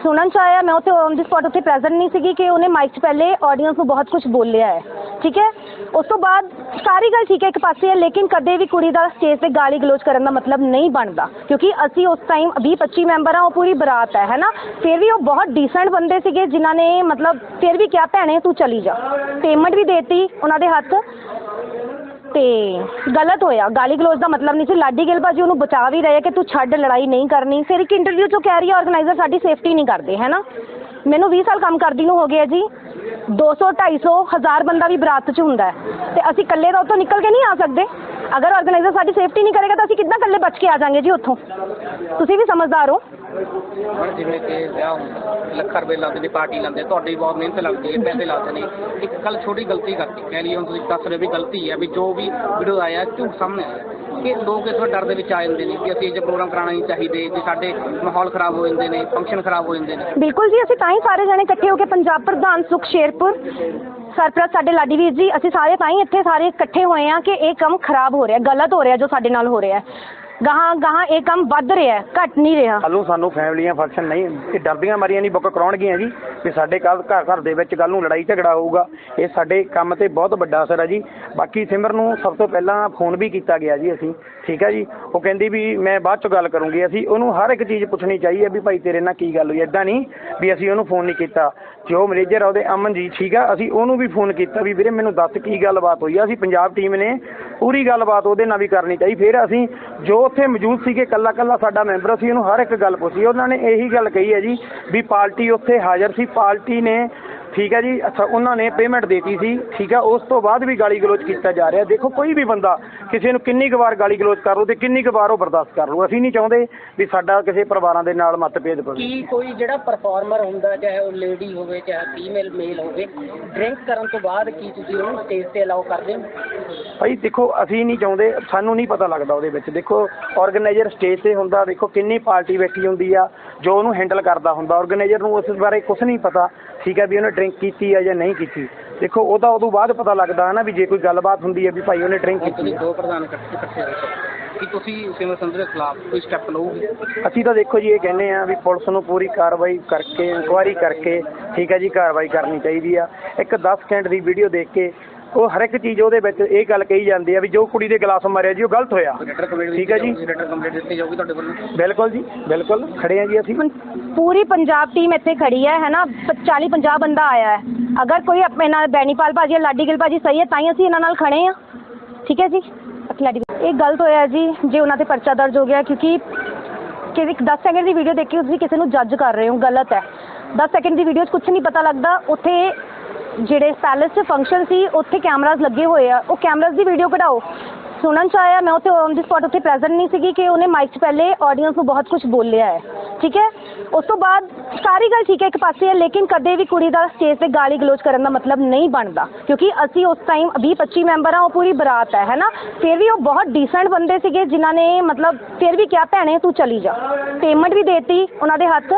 ਸੁਣਨ ਚ ਆਇਆ, ਮੈਂ ਉੱਥੇ ਔਨ ਦੀ ਸਪੌਟ ਉੱਥੇ ਪ੍ਰੈਜ਼ੈਂਟ ਨਹੀਂ ਸੀਗੀ ਕਿ ਉਹਨੇ ਮਾਈਕ 'ਚ ਪਹਿਲੇ ਆਡੀਅנס ਨੂੰ ਬਹੁਤ ਕੁਝ ਬੋਲਿਆ ਹੈ। ਠੀਕ ਹੈ? ਉਸ ਤੋਂ ਬਾਅਦ ਸਾਰੀ ਗੱਲ ਠੀਕ ਹੈ ਇੱਕ ਪਾਸੇ ਹੈ, ਲੇਕਿਨ ਕਦੇ ਵੀ ਕੁੜੀ ਦਾ ਸਟੇਜ ਤੇ ਗਾਲੀ ਗਲੋਚ ਕਰਨ ਦਾ ਮਤਲਬ ਨਹੀਂ ਬਣਦਾ। ਕਿਉਂਕਿ ਅਸੀਂ ਉਸ ਟਾਈਮ 20 25 ਮੈਂਬਰ ਆ ਉਹ ਪੂਰੀ ਬਰਾਤ ਹੈ ਹੈਨਾ ਫਿਰ ਵੀ ਉਹ ਬਹੁਤ ਡੀਸੈਂਟ ਬੰਦੇ ਸੀਗੇ, ਜਿਨ੍ਹਾਂ ਨੇ ਮਤਲਬ ਫਿਰ ਵੀ ਕਿਹਾ, ਭੈਣੇ ਤੂੰ ਚਲੀ ਜਾ। ਪੇਮੈਂਟ ਵੀ ਦੇਤੀ ਉਹਨਾਂ ਦੇ ਹੱਥ। ਅਤੇ ਗਲਤ ਹੋਇਆ। ਗਾਲੀ ਗਲੋਚ ਦਾ ਮਤਲਬ ਨਹੀਂ ਸੀ। ਲਾਡੀ ਗਿੱਲ ਭਾਅ ਜੀ ਉਹਨੂੰ ਬਚਾ ਵੀ ਰਹੇ ਕਿ ਤੂੰ ਛੱਡ, ਲੜਾਈ ਨਹੀਂ ਕਰਨੀ। ਫਿਰ ਇੱਕ ਇੰਟਰਵਿਊ ਚੋਂ ਕਹਿ ਰਹੀ ਹੈ ਔਰਗਨਾਈਜ਼ਰ ਸਾਡੀ ਸੇਫਟੀ ਨਹੀਂ ਕਰਦੇ ਹੈ ਨਾ ਮੈਨੂੰ ਵੀਹ ਸਾਲ ਕੰਮ ਕਰਦੀ ਨੂੰ ਹੋ ਗਿਆ ਜੀ। 200 250 ਹਜ਼ਾਰ ਬੰਦਾ ਵੀ ਬਰਾਤ 'ਚ ਹੁੰਦਾ ਹੈ। ਤੇ ਅਸੀਂ ਇਕੱਲੇ ਤਾਂ ਉੱਥੋਂ ਨਿਕਲ ਕੇ ਨਹੀਂ ਆ ਸਕਦੇ। ਅਗਰ ਔਰਗਨਾਈਜ਼ਰ ਸਾਡੀ ਸੇਫਟੀ ਨਹੀਂ ਕਰੇਗਾ ਤਾਂ ਅਸੀਂ ਕਿੱਦਾਂ ਇਕੱਲੇ ਬਚ ਕੇ ਆ ਜਾਾਂਗੇ ਜੀ ਉੱਥੋਂ? ਤੁਸੀਂ ਵੀ ਸਮਝਦਾਰ ਹੋ। ਹੁਣ ਜਿਵੇਂ ਕਿ ਵਿਆਹ ਹੁੰਦਾ, ਲੱਖਾਂ ਰੁਪਏ ਲਾਉਂਦੇ ਨੇ, ਪਾਰਟੀ ਲਾਉਂਦੇ, ਤੁਹਾਡੀ ਬਹੁਤ ਮਿਹਨਤ ਲੱਗਦੀ ਹੈ, ਪੈਸੇ ਲਾਉਂਦੇ ਨੇ। ਇੱਕ ਕੱਲ ਛੋਟੀ ਗਲਤੀ ਕਰਤੀ ਕਹਿ ਲਈ ਹੁਣ ਤੁਸੀਂ ਦੱਸ ਰਹੇ ਵੀ ਗਲਤੀ ਹੈ, ਵੀ ਜੋ ਵੀ ਵੀਡੀਓ ਆਇਆ, ਝੂਠ ਸਾਹਮਣੇ ਆਇਆ। ਕਿ ਲੋਕ ਇਸ ਵਾਰ ਡਰ ਦੇ ਵਿੱਚ ਆ ਜਾਂਦੇ ਨੇ ਕਿ ਅਸੀਂ ਇਹ ਪ੍ਰੋਗਰਾਮ ਕਰਾਉਣਾ ਨਹੀਂ ਚਾਹੀਦੇ, ਵੀ ਸਾਡੇ ਮਾਹੌਲ ਖਰਾਬ ਹੋ ਜਾਂਦੇ ਨੇ ਫੰਕਸ਼ਨ ਖਰਾਬ ਹੋ ਜਾਂਦੇ ਨੇ। ਬਿਲਕੁਲ ਜੀ, ਅਸੀਂ ਤਾਂ ਹੀ ਸਾਰੇ ਜਣੇ ਇਕੱਠੇ ਹੋ ਕੇ ਪੰਜਾਬ ਪ੍ਰਧਾਨ ਸੁਖ ਸ਼ੇਰਪੁਰ, ਸਰਪ੍ਰਸਤ ਸਾਡੇ ਲਾਡੀ ਵੀਰ ਜੀ, ਅਸੀਂ ਸਾਰੇ ਤਾਂ ਹੀ ਇੱਥੇ ਸਾਰੇ ਇਕੱਠੇ ਹੋਏ ਆ ਕਿ ਇਹ ਕੰਮ ਖਰਾਬ ਹੋ ਰਿਹਾ, ਗਲਤ ਹੋ ਰਿਹਾ ਜੋ ਸਾਡੇ ਨਾਲ ਹੋ ਰਿਹਾ ਗਾਹਾਂ ਗਾਹਾਂ ਇਹ ਕੰਮ ਵੱਧ ਰਿਹਾ ਹੈ ਘਟ ਨਹੀਂ ਰਿਹਾ। ਕੱਲ੍ਹ ਨੂੰ ਸਾਨੂੰ ਫੈਮਲੀਆਂ ਫੰਕਸ਼ਨ ਨਹੀਂ, ਇਹ ਡਰਦੀਆਂ ਮਾਰੀਆਂ ਨਹੀਂ, ਬੁੱਕ ਕਰਾਉਣਗੀਆਂ ਜੀ, ਵੀ ਸਾਡੇ ਕੱਲ ਘਰ ਘਰ ਦੇ ਵਿੱਚ ਕੱਲ ਨੂੰ ਲੜਾਈ ਝਗੜਾ ਹੋਊਗਾ। ਇਹ ਸਾਡੇ ਕੰਮ ਤੇ ਬਹੁਤ ਵੱਡਾ ਅਸਰ ਹੈ ਜੀ। ਬਾਕੀ ਸਿਮਰ ਨੂੰ ਸਭ ਤੋਂ ਪਹਿਲਾਂ ਫੋਨ ਵੀ ਕੀਤਾ ਗਿਆ ਜੀ ਅਸੀਂ। ਠੀਕ ਹੈ ਜੀ? ਉਹ ਕਹਿੰਦੀ ਵੀ ਮੈਂ ਬਾਅਦ ਚ ਗੱਲ ਕਰੂੰਗੀ। ਅਸੀਂ ਉਹਨੂੰ ਹਰ ਇੱਕ ਚੀਜ਼ ਪੁੱਛਣੀ ਚਾਹੀਦੀ ਹੈ ਵੀ ਭਾਈ ਤੇਰੇ ਨਾਲ ਕੀ ਗੱਲ ਹੋਈ? ਐਦਾਂ ਨਹੀਂ ਵੀ ਅਸੀਂ ਉਹਨੂੰ ਫੋਨ ਨਹੀਂ ਕੀਤਾ। ਜੋ ਮੈਨੇਜਰ ਆ ਉਹਦੇ ਅਮਨ ਜੀ ਠੀਕ ਆ, ਅਸੀਂ ਉਹਨੂੰ ਵੀ ਫੋਨ ਕੀਤਾ ਵੀ ਵੀਰੇ ਮੈਨੂੰ ਦੱਸ ਕੀ ਗੱਲਬਾਤ ਹੋਈ ਆ? ਅਸੀਂ ਪੰਜਾਬ ਟੀਮ ਨੇ ਪੂਰੀ ਗੱਲਬਾਤ ਉਹਦੇ ਨਾਲ ਵੀ ਕਰਨੀ ਚਾਹੀਦੀ ਫਿਰ ਅਸੀਂ ਜੋ ਉੱਥੇ ਮੌਜੂਦ ਸੀਗੇ ਕੱਲਾ ਕੱਲਾ ਸਾਡਾ ਮੈਂਬਰ ਸੀ ਉਹਨੂੰ ਹਰ ਇੱਕ ਗੱਲ ਪੁੱਛੀ। ਉਹਨਾਂ ਨੇ ਇਹੀ ਗੱਲ ਕਹੀ ਹੈ ਜੀ ਵੀ ਪਾਰਟੀ ਉੱਥੇ ਹਾਜ਼ਰ ਸੀ। ਪਾਰਟੀ ਨੇ ਠੀਕ ਹੈ ਜੀ ਅੱਛਾ ਉਹਨਾਂ ਨੇ ਪੇਮੈਂਟ ਦੇਤੀ ਸੀ ਠੀਕ ਹੈ ਉਸ ਤੋਂ ਬਾਅਦ ਵੀ ਗਾਲੀ ਗਲੋਚ ਕੀਤਾ ਜਾ ਰਿਹਾ। ਦੇਖੋ ਕੋਈ ਵੀ ਬੰਦਾ ਕਿਸੇ ਨੂੰ ਕਿੰਨੀ ਕੁ ਵਾਰ ਗਾਲੀ ਗਲੋਚ ਕਰ ਲਓ ਤੇ ਕਿੰਨੀ ਕੁ ਵਾਰ ਉਹ ਬਰਦਾਸ਼ਤ ਕਰ ਲਓ ਅਸੀਂ ਨਹੀਂ ਚਾਹੁੰਦੇ ਵੀ ਸਾਡਾ ਕਿਸੇ ਪਰਿਵਾਰਾਂ ਦੇ ਨਾਲ ਮਤਭੇਦ ਪਵੇ ਕੀ ਕੋਈ ਜਿਹੜਾ ਪਰਫਾਰਮਰ ਹੁੰਦਾ ਚਾਹੇ ਉਹ ਲੇਡੀ ਹੋਵੇ ਚਾਹੇ ਫੀਮੇਲ ਮੇਲ ਹੋਵੇ ਡਰਿੰਕ ਕਰਨ ਤੋਂ ਬਾਅਦ ਕੀ ਤੁਸੀਂ ਉਹਨੂੰ ਸਟੇਜ ਤੇ ਅਲਾਉ ਕਰਦੇ ਹੋ? ਭਾਈ ਦੇਖੋ ਅਸੀਂ ਨਹੀਂ ਚਾਹੁੰਦੇ ਸਾਨੂੰ ਨਹੀਂ ਪਤਾ ਲੱਗਦਾ ਉਹਦੇ ਵਿੱਚ। ਦੇਖੋ ਆਰਗੇਨਾਈਜ਼ਰ ਸਟੇਜ ਤੇ ਹੁੰਦਾ ਦੇਖੋ ਕਿੰਨੀ ਪਾਰਟੀ ਬੈਠੀ ਹੁੰਦੀ ਆ ਜੋ ਉਹਨੂੰ ਹੈਂਡਲ ਕਰਦਾ ਹੁੰਦਾ। ਆਰਗੇਨਾਈਜ਼ਰ ਨੂੰ ਉਸ ਬਾਰੇ ਕੁਝ ਨਹੀਂ ਪਤਾ ਠੀਕ ਹੈ ਵੀ ਉਹਨੇ ਡਰਿੰਕ ਕੀਤੀ ਆ ਜਾਂ ਨਹੀਂ ਕੀਤੀ ਦੇਖੋ ਉਹਦਾ ਉਦੋਂ ਬਾਅਦ ਪਤਾ ਲੱਗਦਾ ਨਾ ਵੀ ਜੇ ਕੋਈ ਗੱਲਬਾਤ ਹੁੰਦੀ ਹੈ ਵੀ ਭਾਈ ਉਹਨੇ ਡਰਿੰਕ ਕੀਤੀ ਤੁਸੀਂ ਦੋ ਪ੍ਰਧਾਨ ਇਕੱਠੇ ਇਕੱਠੇ ਹੋਏ ਕੀ ਤੁਸੀਂ ਸਿਮਰ ਸੰਧੂ ਦੇ ਖਿਲਾਫ ਕੋਈ ਸਟੈਪ ਲਓਗੇ? ਅਸੀਂ ਤਾਂ ਦੇਖੋ ਜੀ ਇਹ ਕਹਿੰਦੇ ਆ ਵੀ ਪੁਲਿਸ ਨੂੰ ਪੂਰੀ ਕਾਰਵਾਈ ਕਰਕੇ ਇਨਕੁਆਇਰੀ ਕਰਕੇ ਠੀਕ ਹੈ ਜੀ ਕਾਰਵਾਈ ਕਰਨੀ ਚਾਹੀਦੀ ਆ। ਇੱਕ 10 ਸਕਿੰਟ ਦੀ ਵੀਡੀਓ ਦੇਖ ਕੇ ਉਹ ਹਰ ਇੱਕ ਚੀਜ਼ ਉਹਦੇ ਵਿੱਚ ਇਹ ਗੱਲ ਕਹੀ ਜਾਂਦੀ ਆ ਵੀ ਜੋ ਕੁੜੀ ਦੇ ਗਲਾਸ ਮਾਰਿਆ ਜੀ ਉਹ ਗਲਤ ਹੋਇਆ। ਠੀਕ ਹੈ ਜੀ। ਰੈਟਰ ਕੰਪਲੀਟ ਦਿੱਤੀ ਜਾਊਗੀ ਤੁਹਾਡੇ ਵੱਲੋਂ। ਬਿਲਕੁਲ ਜੀ ਬਿਲਕੁਲ। ਖੜੇ ਆ ਜੀ ਅਸੀਂ। ਪੂਰੀ ਪੰਜਾਬ ਟੀਮ ਇੱਥੇ ਖੜੀ ਹੈ ਹੈ ਨਾ? 40 50 ਬੰਦਾ ਆਇਆ ਹੈ। ਅਗਰ ਕੋਈ ਆਪਣੇ ਨਾਲ ਬੈਨੀਪਾਲ ਭਾਜੀ ਜਾਂ ਲਾਡੀ ਗਿੱਲ ਭਾਜੀ ਸਹੀ ਹੈ ਤਾਂ ਹੀ ਅਸੀਂ ਇਹਨਾਂ ਨਾਲ ਖੜੇ ਆ ਠੀਕ ਹੈ ਜੀ? ਲਾਡੀ ਇਹ ਗਲਤ ਹੋਇਆ ਜੀ ਜੇ ਉਹਨਾਂ ਤੇ ਪਰਚਾ ਦਰਜ ਹੋ ਗਿਆ ਕਿਉਂਕਿ ਕਿ ਇੱਕ 10 ਸੈਕਿੰਡ ਦੀ ਵੀਡੀਓ ਦੇਖ ਕੇ ਤੁਸੀਂ ਕਿਸੇ ਨੂੰ ਜੱਜ ਕਰ ਰਹੇ ਹੋ ਗਲਤ ਹੈ। 10 ਸੈਕਿੰਡ ਦੀ ਵੀਡੀਓ 'ਚ ਕੁਝ ਨਹੀਂ ਪਤਾ ਲੱਗਦਾ ਉੱਥੇ ਜਿਹੜੇ ਪੈਲੇਸ 'ਚ ਫੰਕਸ਼ਨ ਸੀ, ਉੱਥੇ ਕੈਮਰਾਜ਼ ਲੱਗੇ ਹੋਏ ਆ। ਉਹ ਕੈਮਰਾਜ਼ ਦੀ ਵੀਡੀਓ ਕਢਾਓ। ਸੁਣਨ ਚ ਆਇਆ, ਮੈਂ ਉੱਥੇ ਔਨ ਦੀ ਸਪੌਟ ਉੱਥੇ ਪ੍ਰੈਜ਼ੈਂਟ ਨਹੀਂ ਸੀਗੀ ਕਿ ਉਹਨੇ ਮਾਈਕ 'ਚ ਪਹਿਲੇ ਆਡੀਅנס ਨੂੰ ਬਹੁਤ ਕੁਝ ਬੋਲਿਆ ਹੈ। ਠੀਕ ਹੈ? ਉਸ ਤੋਂ ਬਾਅਦ ਸਾਰੀ ਗੱਲ ਠੀਕ ਹੈ ਇੱਕ ਪਾਸੇ ਹੈ, ਲੇਕਿਨ ਕਦੇ ਵੀ ਕੁੜੀ ਦਾ ਸਟੇਜ ਤੇ ਗਾਲੀ ਗਲੋਚ ਕਰਨ ਦਾ ਮਤਲਬ ਨਹੀਂ ਬਣਦਾ। ਕਿਉਂਕਿ ਅਸੀਂ ਉਸ ਟਾਈਮ 20 25 ਮੈਂਬਰ ਆ ਉਹ ਪੂਰੀ ਬਰਾਤ ਹੈ, ਹੈਨਾ? ਫਿਰ ਵੀ ਉਹ ਬਹੁਤ ਡੀਸੈਂਟ ਬੰਦੇ ਸੀਗੇ, ਜਿਨ੍ਹਾਂ ਨੇ ਮਤਲਬ ਫਿਰ ਵੀ ਕਿਹਾ, ਭੈਣੇ, ਤੂੰ ਚਲੀ ਜਾ। ਪੇਮੈਂਟ ਵੀ ਦੇਤੀ ਉਹਨਾਂ ਦੇ ਹੱਥ।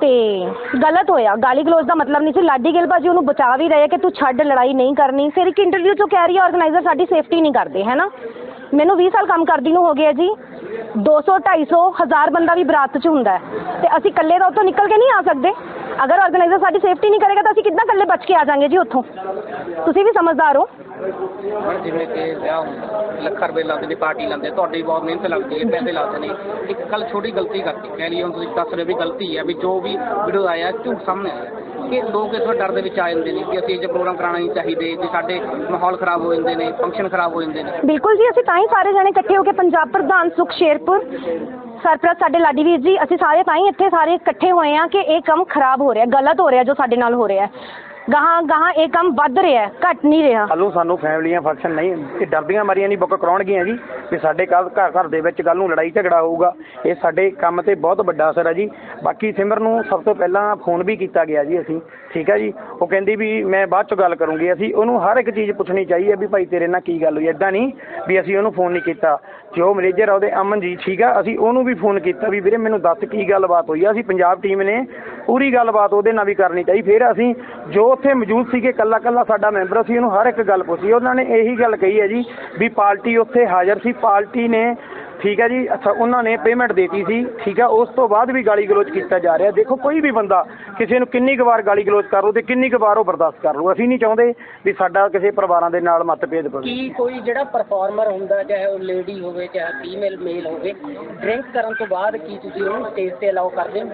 ਅਤੇ ਗਲਤ ਹੋਇਆ। ਗਾਲੀ ਗਲੋਚ ਦਾ ਮਤਲਬ ਨਹੀਂ ਸੀ। ਲਾਡੀ ਗਿੱਲ ਭਾਅ ਜੀ ਉਹਨੂੰ ਬਚਾ ਵੀ ਰਹੇ ਕਿ ਤੂੰ ਛੱਡ, ਲੜਾਈ ਨਹੀਂ ਕਰਨੀ। ਫਿਰ ਇੱਕ ਇੰਟਰਵਿਊ ਚੋਂ ਕਹਿ ਰਹੀ ਹੈ ਆਰਗੇਨਾਈਜ਼ਰ ਸਾਡੀ ਸੇਫਟੀ ਨਹੀਂ ਕਰਦੇ ਹੈ ਨਾ ਮੈਨੂੰ 20 ਸਾਲ ਕੰਮ ਕਰਦੀ ਨੂੰ ਹੋ ਗਿਆ ਜੀ। 200 250 ਹਜ਼ਾਰ ਬੰਦਾ ਵੀ ਬਰਾਤ 'ਚ ਹੁੰਦਾ ਹੈ। ਤੇ ਅਸੀਂ ਇਕੱਲੇ ਤਾਂ ਉੱਥੋਂ ਨਿਕਲ ਕੇ ਨਹੀਂ ਆ ਸਕਦੇ। ਅਗਰ ਔਰਗਨਾਈਜ਼ਰ ਸਾਡੀ ਸੇਫਟੀ ਨਹੀਂ ਕਰੇਗਾ ਤਾਂ ਅਸੀਂ ਕਿੱਦਾਂ ਇਕੱਲੇ ਬਚ ਕੇ ਆ ਜਾਾਂਗੇ ਜੀ ਉੱਥੋਂ? ਤੁਸੀਂ ਵੀ ਸਮਝਦਾਰ ਹੋ। ਹੁਣ ਜਿਵੇਂ ਕਿ ਵਿਆਹ ਹੁੰਦਾ, ਲੱਖਾਂ ਰੁਪਏ ਲਾਉਂਦੇ ਨੇ, ਪਾਰਟੀ ਲਾਉਂਦੇ ਤੁਹਾਡੀ ਬਹੁਤ ਮਿਹਨਤ ਲੱਗਦੀ ਹੈ, ਪੈਸੇ ਲਾਉਂਦੇ ਨੇ। ਇੱਕ ਕੱਲ ਛੋਟੀ ਗਲਤੀ ਕਰਤੀ ਕਹਿ ਲਈ ਹੁਣ ਤੁਸੀਂ ਦੱਸ ਰਹੇ ਵੀ ਗਲਤੀ ਹੈ, ਵੀ ਜੋ ਵੀ ਵੀਡੀਓ ਆਇਆ, ਝੂਠ ਸਾਹਮਣੇ ਆਇਆ। ਕਿ ਲੋਕ ਇਸ ਵਾਰ ਡਰ ਦੇ ਵਿੱਚ ਆ ਜਾਂਦੇ ਨੇ ਕਿ ਅਸੀਂ ਇਹ ਪ੍ਰੋਗਰਾਮ ਕਰਾਉਣਾ ਨਹੀਂ ਚਾਹੀਦੇ ਕਿ ਸਾਡੇ ਮਾਹੌਲ ਖਰਾਬ ਹੋ ਜਾਂਦੇ ਨੇ ਫੰਕਸ਼ਨ ਖਰਾਬ ਹੋ ਜਾਂਦੇ ਨੇ। ਬਿਲਕੁਲ ਜੀ, ਅਸੀਂ ਤਾਂ ਹੀ ਸਾਰੇ ਜਣੇ ਇਕੱਠੇ ਹੋ ਕੇ ਪੰਜਾਬ ਪ੍ਰਧਾਨ ਸੁਖ ਸ਼ੇਰਪੁਰ ਸਰਪ੍ਰਸਤ ਸਾਡੇ ਲਾਡੀ ਵੀਰ ਜੀ, ਅਸੀਂ ਸਾਰੇ ਤਾਂ ਹੀ ਇੱਥੇ ਸਾਰੇ ਇਕੱਠੇ ਹੋਏ ਆ ਕਿ ਇਹ ਕੰਮ ਖਰਾਬ ਹੋ ਰਿਹਾ, ਗਲਤ ਹੋ ਰਿਹਾ ਜੋ ਸਾਡੇ ਨਾਲ ਹੋ ਰਿਹਾ ਗਾਹਾਂ ਗਾਹਾਂ ਇਹ ਕੰਮ ਵੱਧ ਰਿਹਾ ਹੈ, ਘਟ ਨਹੀਂ ਰਿਹਾ। ਕੱਲ੍ਹ ਨੂੰ ਸਾਨੂੰ ਫੈਮਲੀਆਂ ਫੰਕਸ਼ਨ ਨਹੀਂ ਇਹ ਡਰਦੀਆਂ ਮਾਰੀਆਂ ਨਹੀਂ ਬੁੱਕ ਕਰਾਉਣਗੀਆਂ ਜੀ ਵੀ ਸਾਡੇ ਕੱਲ ਘਰ ਘਰ ਦੇ ਵਿੱਚ ਕੱਲ ਨੂੰ ਲੜਾਈ ਝਗੜਾ ਹੋਊਗਾ ਇਹ ਸਾਡੇ ਕੰਮ ਤੇ ਬਹੁਤ ਵੱਡਾ ਅਸਰ ਹੈ ਜੀ। ਬਾਕੀ ਸਿਮਰ ਨੂੰ ਸਭ ਤੋਂ ਪਹਿਲਾਂ ਫੋਨ ਵੀ ਕੀਤਾ ਗਿਆ ਜੀ ਅਸੀਂ ਠੀਕ ਹੈ ਜੀ? ਉਹ ਕਹਿੰਦੀ ਵੀ ਮੈਂ ਬਾਅਦ ਚ ਗੱਲ ਕਰੂੰਗੀ ਅਸੀਂ ਉਹਨੂੰ ਹਰ ਇੱਕ ਚੀਜ਼ ਪੁੱਛਣੀ ਚਾਹੀਏ ਵੀ ਭਾਈ ਤੇਰੇ ਨਾਲ ਕੀ ਗੱਲ ਹੋਈ ਐਦਾਂ ਨਹੀਂ ਵੀ ਅਸੀਂ ਉਹਨੂੰ ਫੋਨ ਨਹੀਂ ਕੀਤਾ। ਜੋ ਮੈਨੇਜਰ ਆ ਉਹਦੇ ਅਮਨਜੀਤ ਠੀਕ ਆ ਅਸੀਂ ਉਹਨੂੰ ਵੀ ਫੋਨ ਕੀਤਾ ਵੀ ਵੀਰੇ ਮੈਨੂੰ ਦੱਸ ਕੀ ਗੱਲਬਾਤ ਹੋਈ ਆ ਅਸੀਂ ਪੰਜਾਬ ਟੀਮ ਨੇ ਪੂਰੀ ਗੱਲਬਾਤ ਉਹਦੇ ਨਾਲ ਵੀ ਕਰਨੀ ਚਾਹੀ ਫਿਰ ਅਸੀਂ ਜੋ ਉੱਥੇ ਮੌਜੂਦ ਸੀਗੇ, ਕੱਲਾ ਕੱਲਾ ਸਾਡਾ ਮੈਂਬਰ ਸੀ, ਉਹਨੂੰ ਹਰ ਇੱਕ ਗੱਲ ਪੁੱਛੀ। ਉਹਨਾਂ ਨੇ ਇਹੀ ਗੱਲ ਕਹੀ ਹੈ ਜੀ ਵੀ ਪਾਰਟੀ ਉੱਥੇ ਹਾਜ਼ਰ ਸੀ। ਪਾਰਟੀ ਨੇ ਠੀਕ ਹੈ ਜੀ ਅੱਛਾ ਉਹਨਾਂ ਨੇ ਪੇਮੈਂਟ ਦੇਤੀ ਸੀ ਠੀਕ ਹੈ ਉਸ ਤੋਂ ਬਾਅਦ ਵੀ ਗਾਲੀ ਗਲੋਚ ਕੀਤਾ ਜਾ ਰਿਹਾ। ਦੇਖੋ ਕੋਈ ਵੀ ਬੰਦਾ ਕਿਸੇ ਨੂੰ ਕਿੰਨੀ ਕੁ ਵਾਰ ਗਾਲੀ ਗਲੋਚ ਕਰ ਲਓ ਤੇ ਕਿੰਨੀ ਕੁ ਵਾਰ ਉਹ ਬਰਦਾਸ਼ਤ ਕਰ ਲਓ ਅਸੀਂ ਨਹੀਂ ਚਾਹੁੰਦੇ ਵੀ ਸਾਡਾ ਕਿਸੇ ਪਰਿਵਾਰਾਂ ਦੇ ਨਾਲ ਮਤਭੇਦ ਪਵੇ ਕੀ ਕੋਈ ਜਿਹੜਾ ਪਰਫਾਰਮਰ ਹੁੰਦਾ ਚਾਹੇ ਉਹ ਲੇਡੀ ਹੋਵੇ ਚਾਹੇ ਫੀਮੇਲ ਮੇਲ ਹੋਵੇ ਡਰਿੰਕ ਕਰਨ ਤੋਂ ਬਾਅਦ ਕੀ ਤੁਸੀਂ ਉਹਨੂੰ ਸਟੇਜ ਤੇ ਅਲਾਉ ਕਰਦੇ ਹੋ?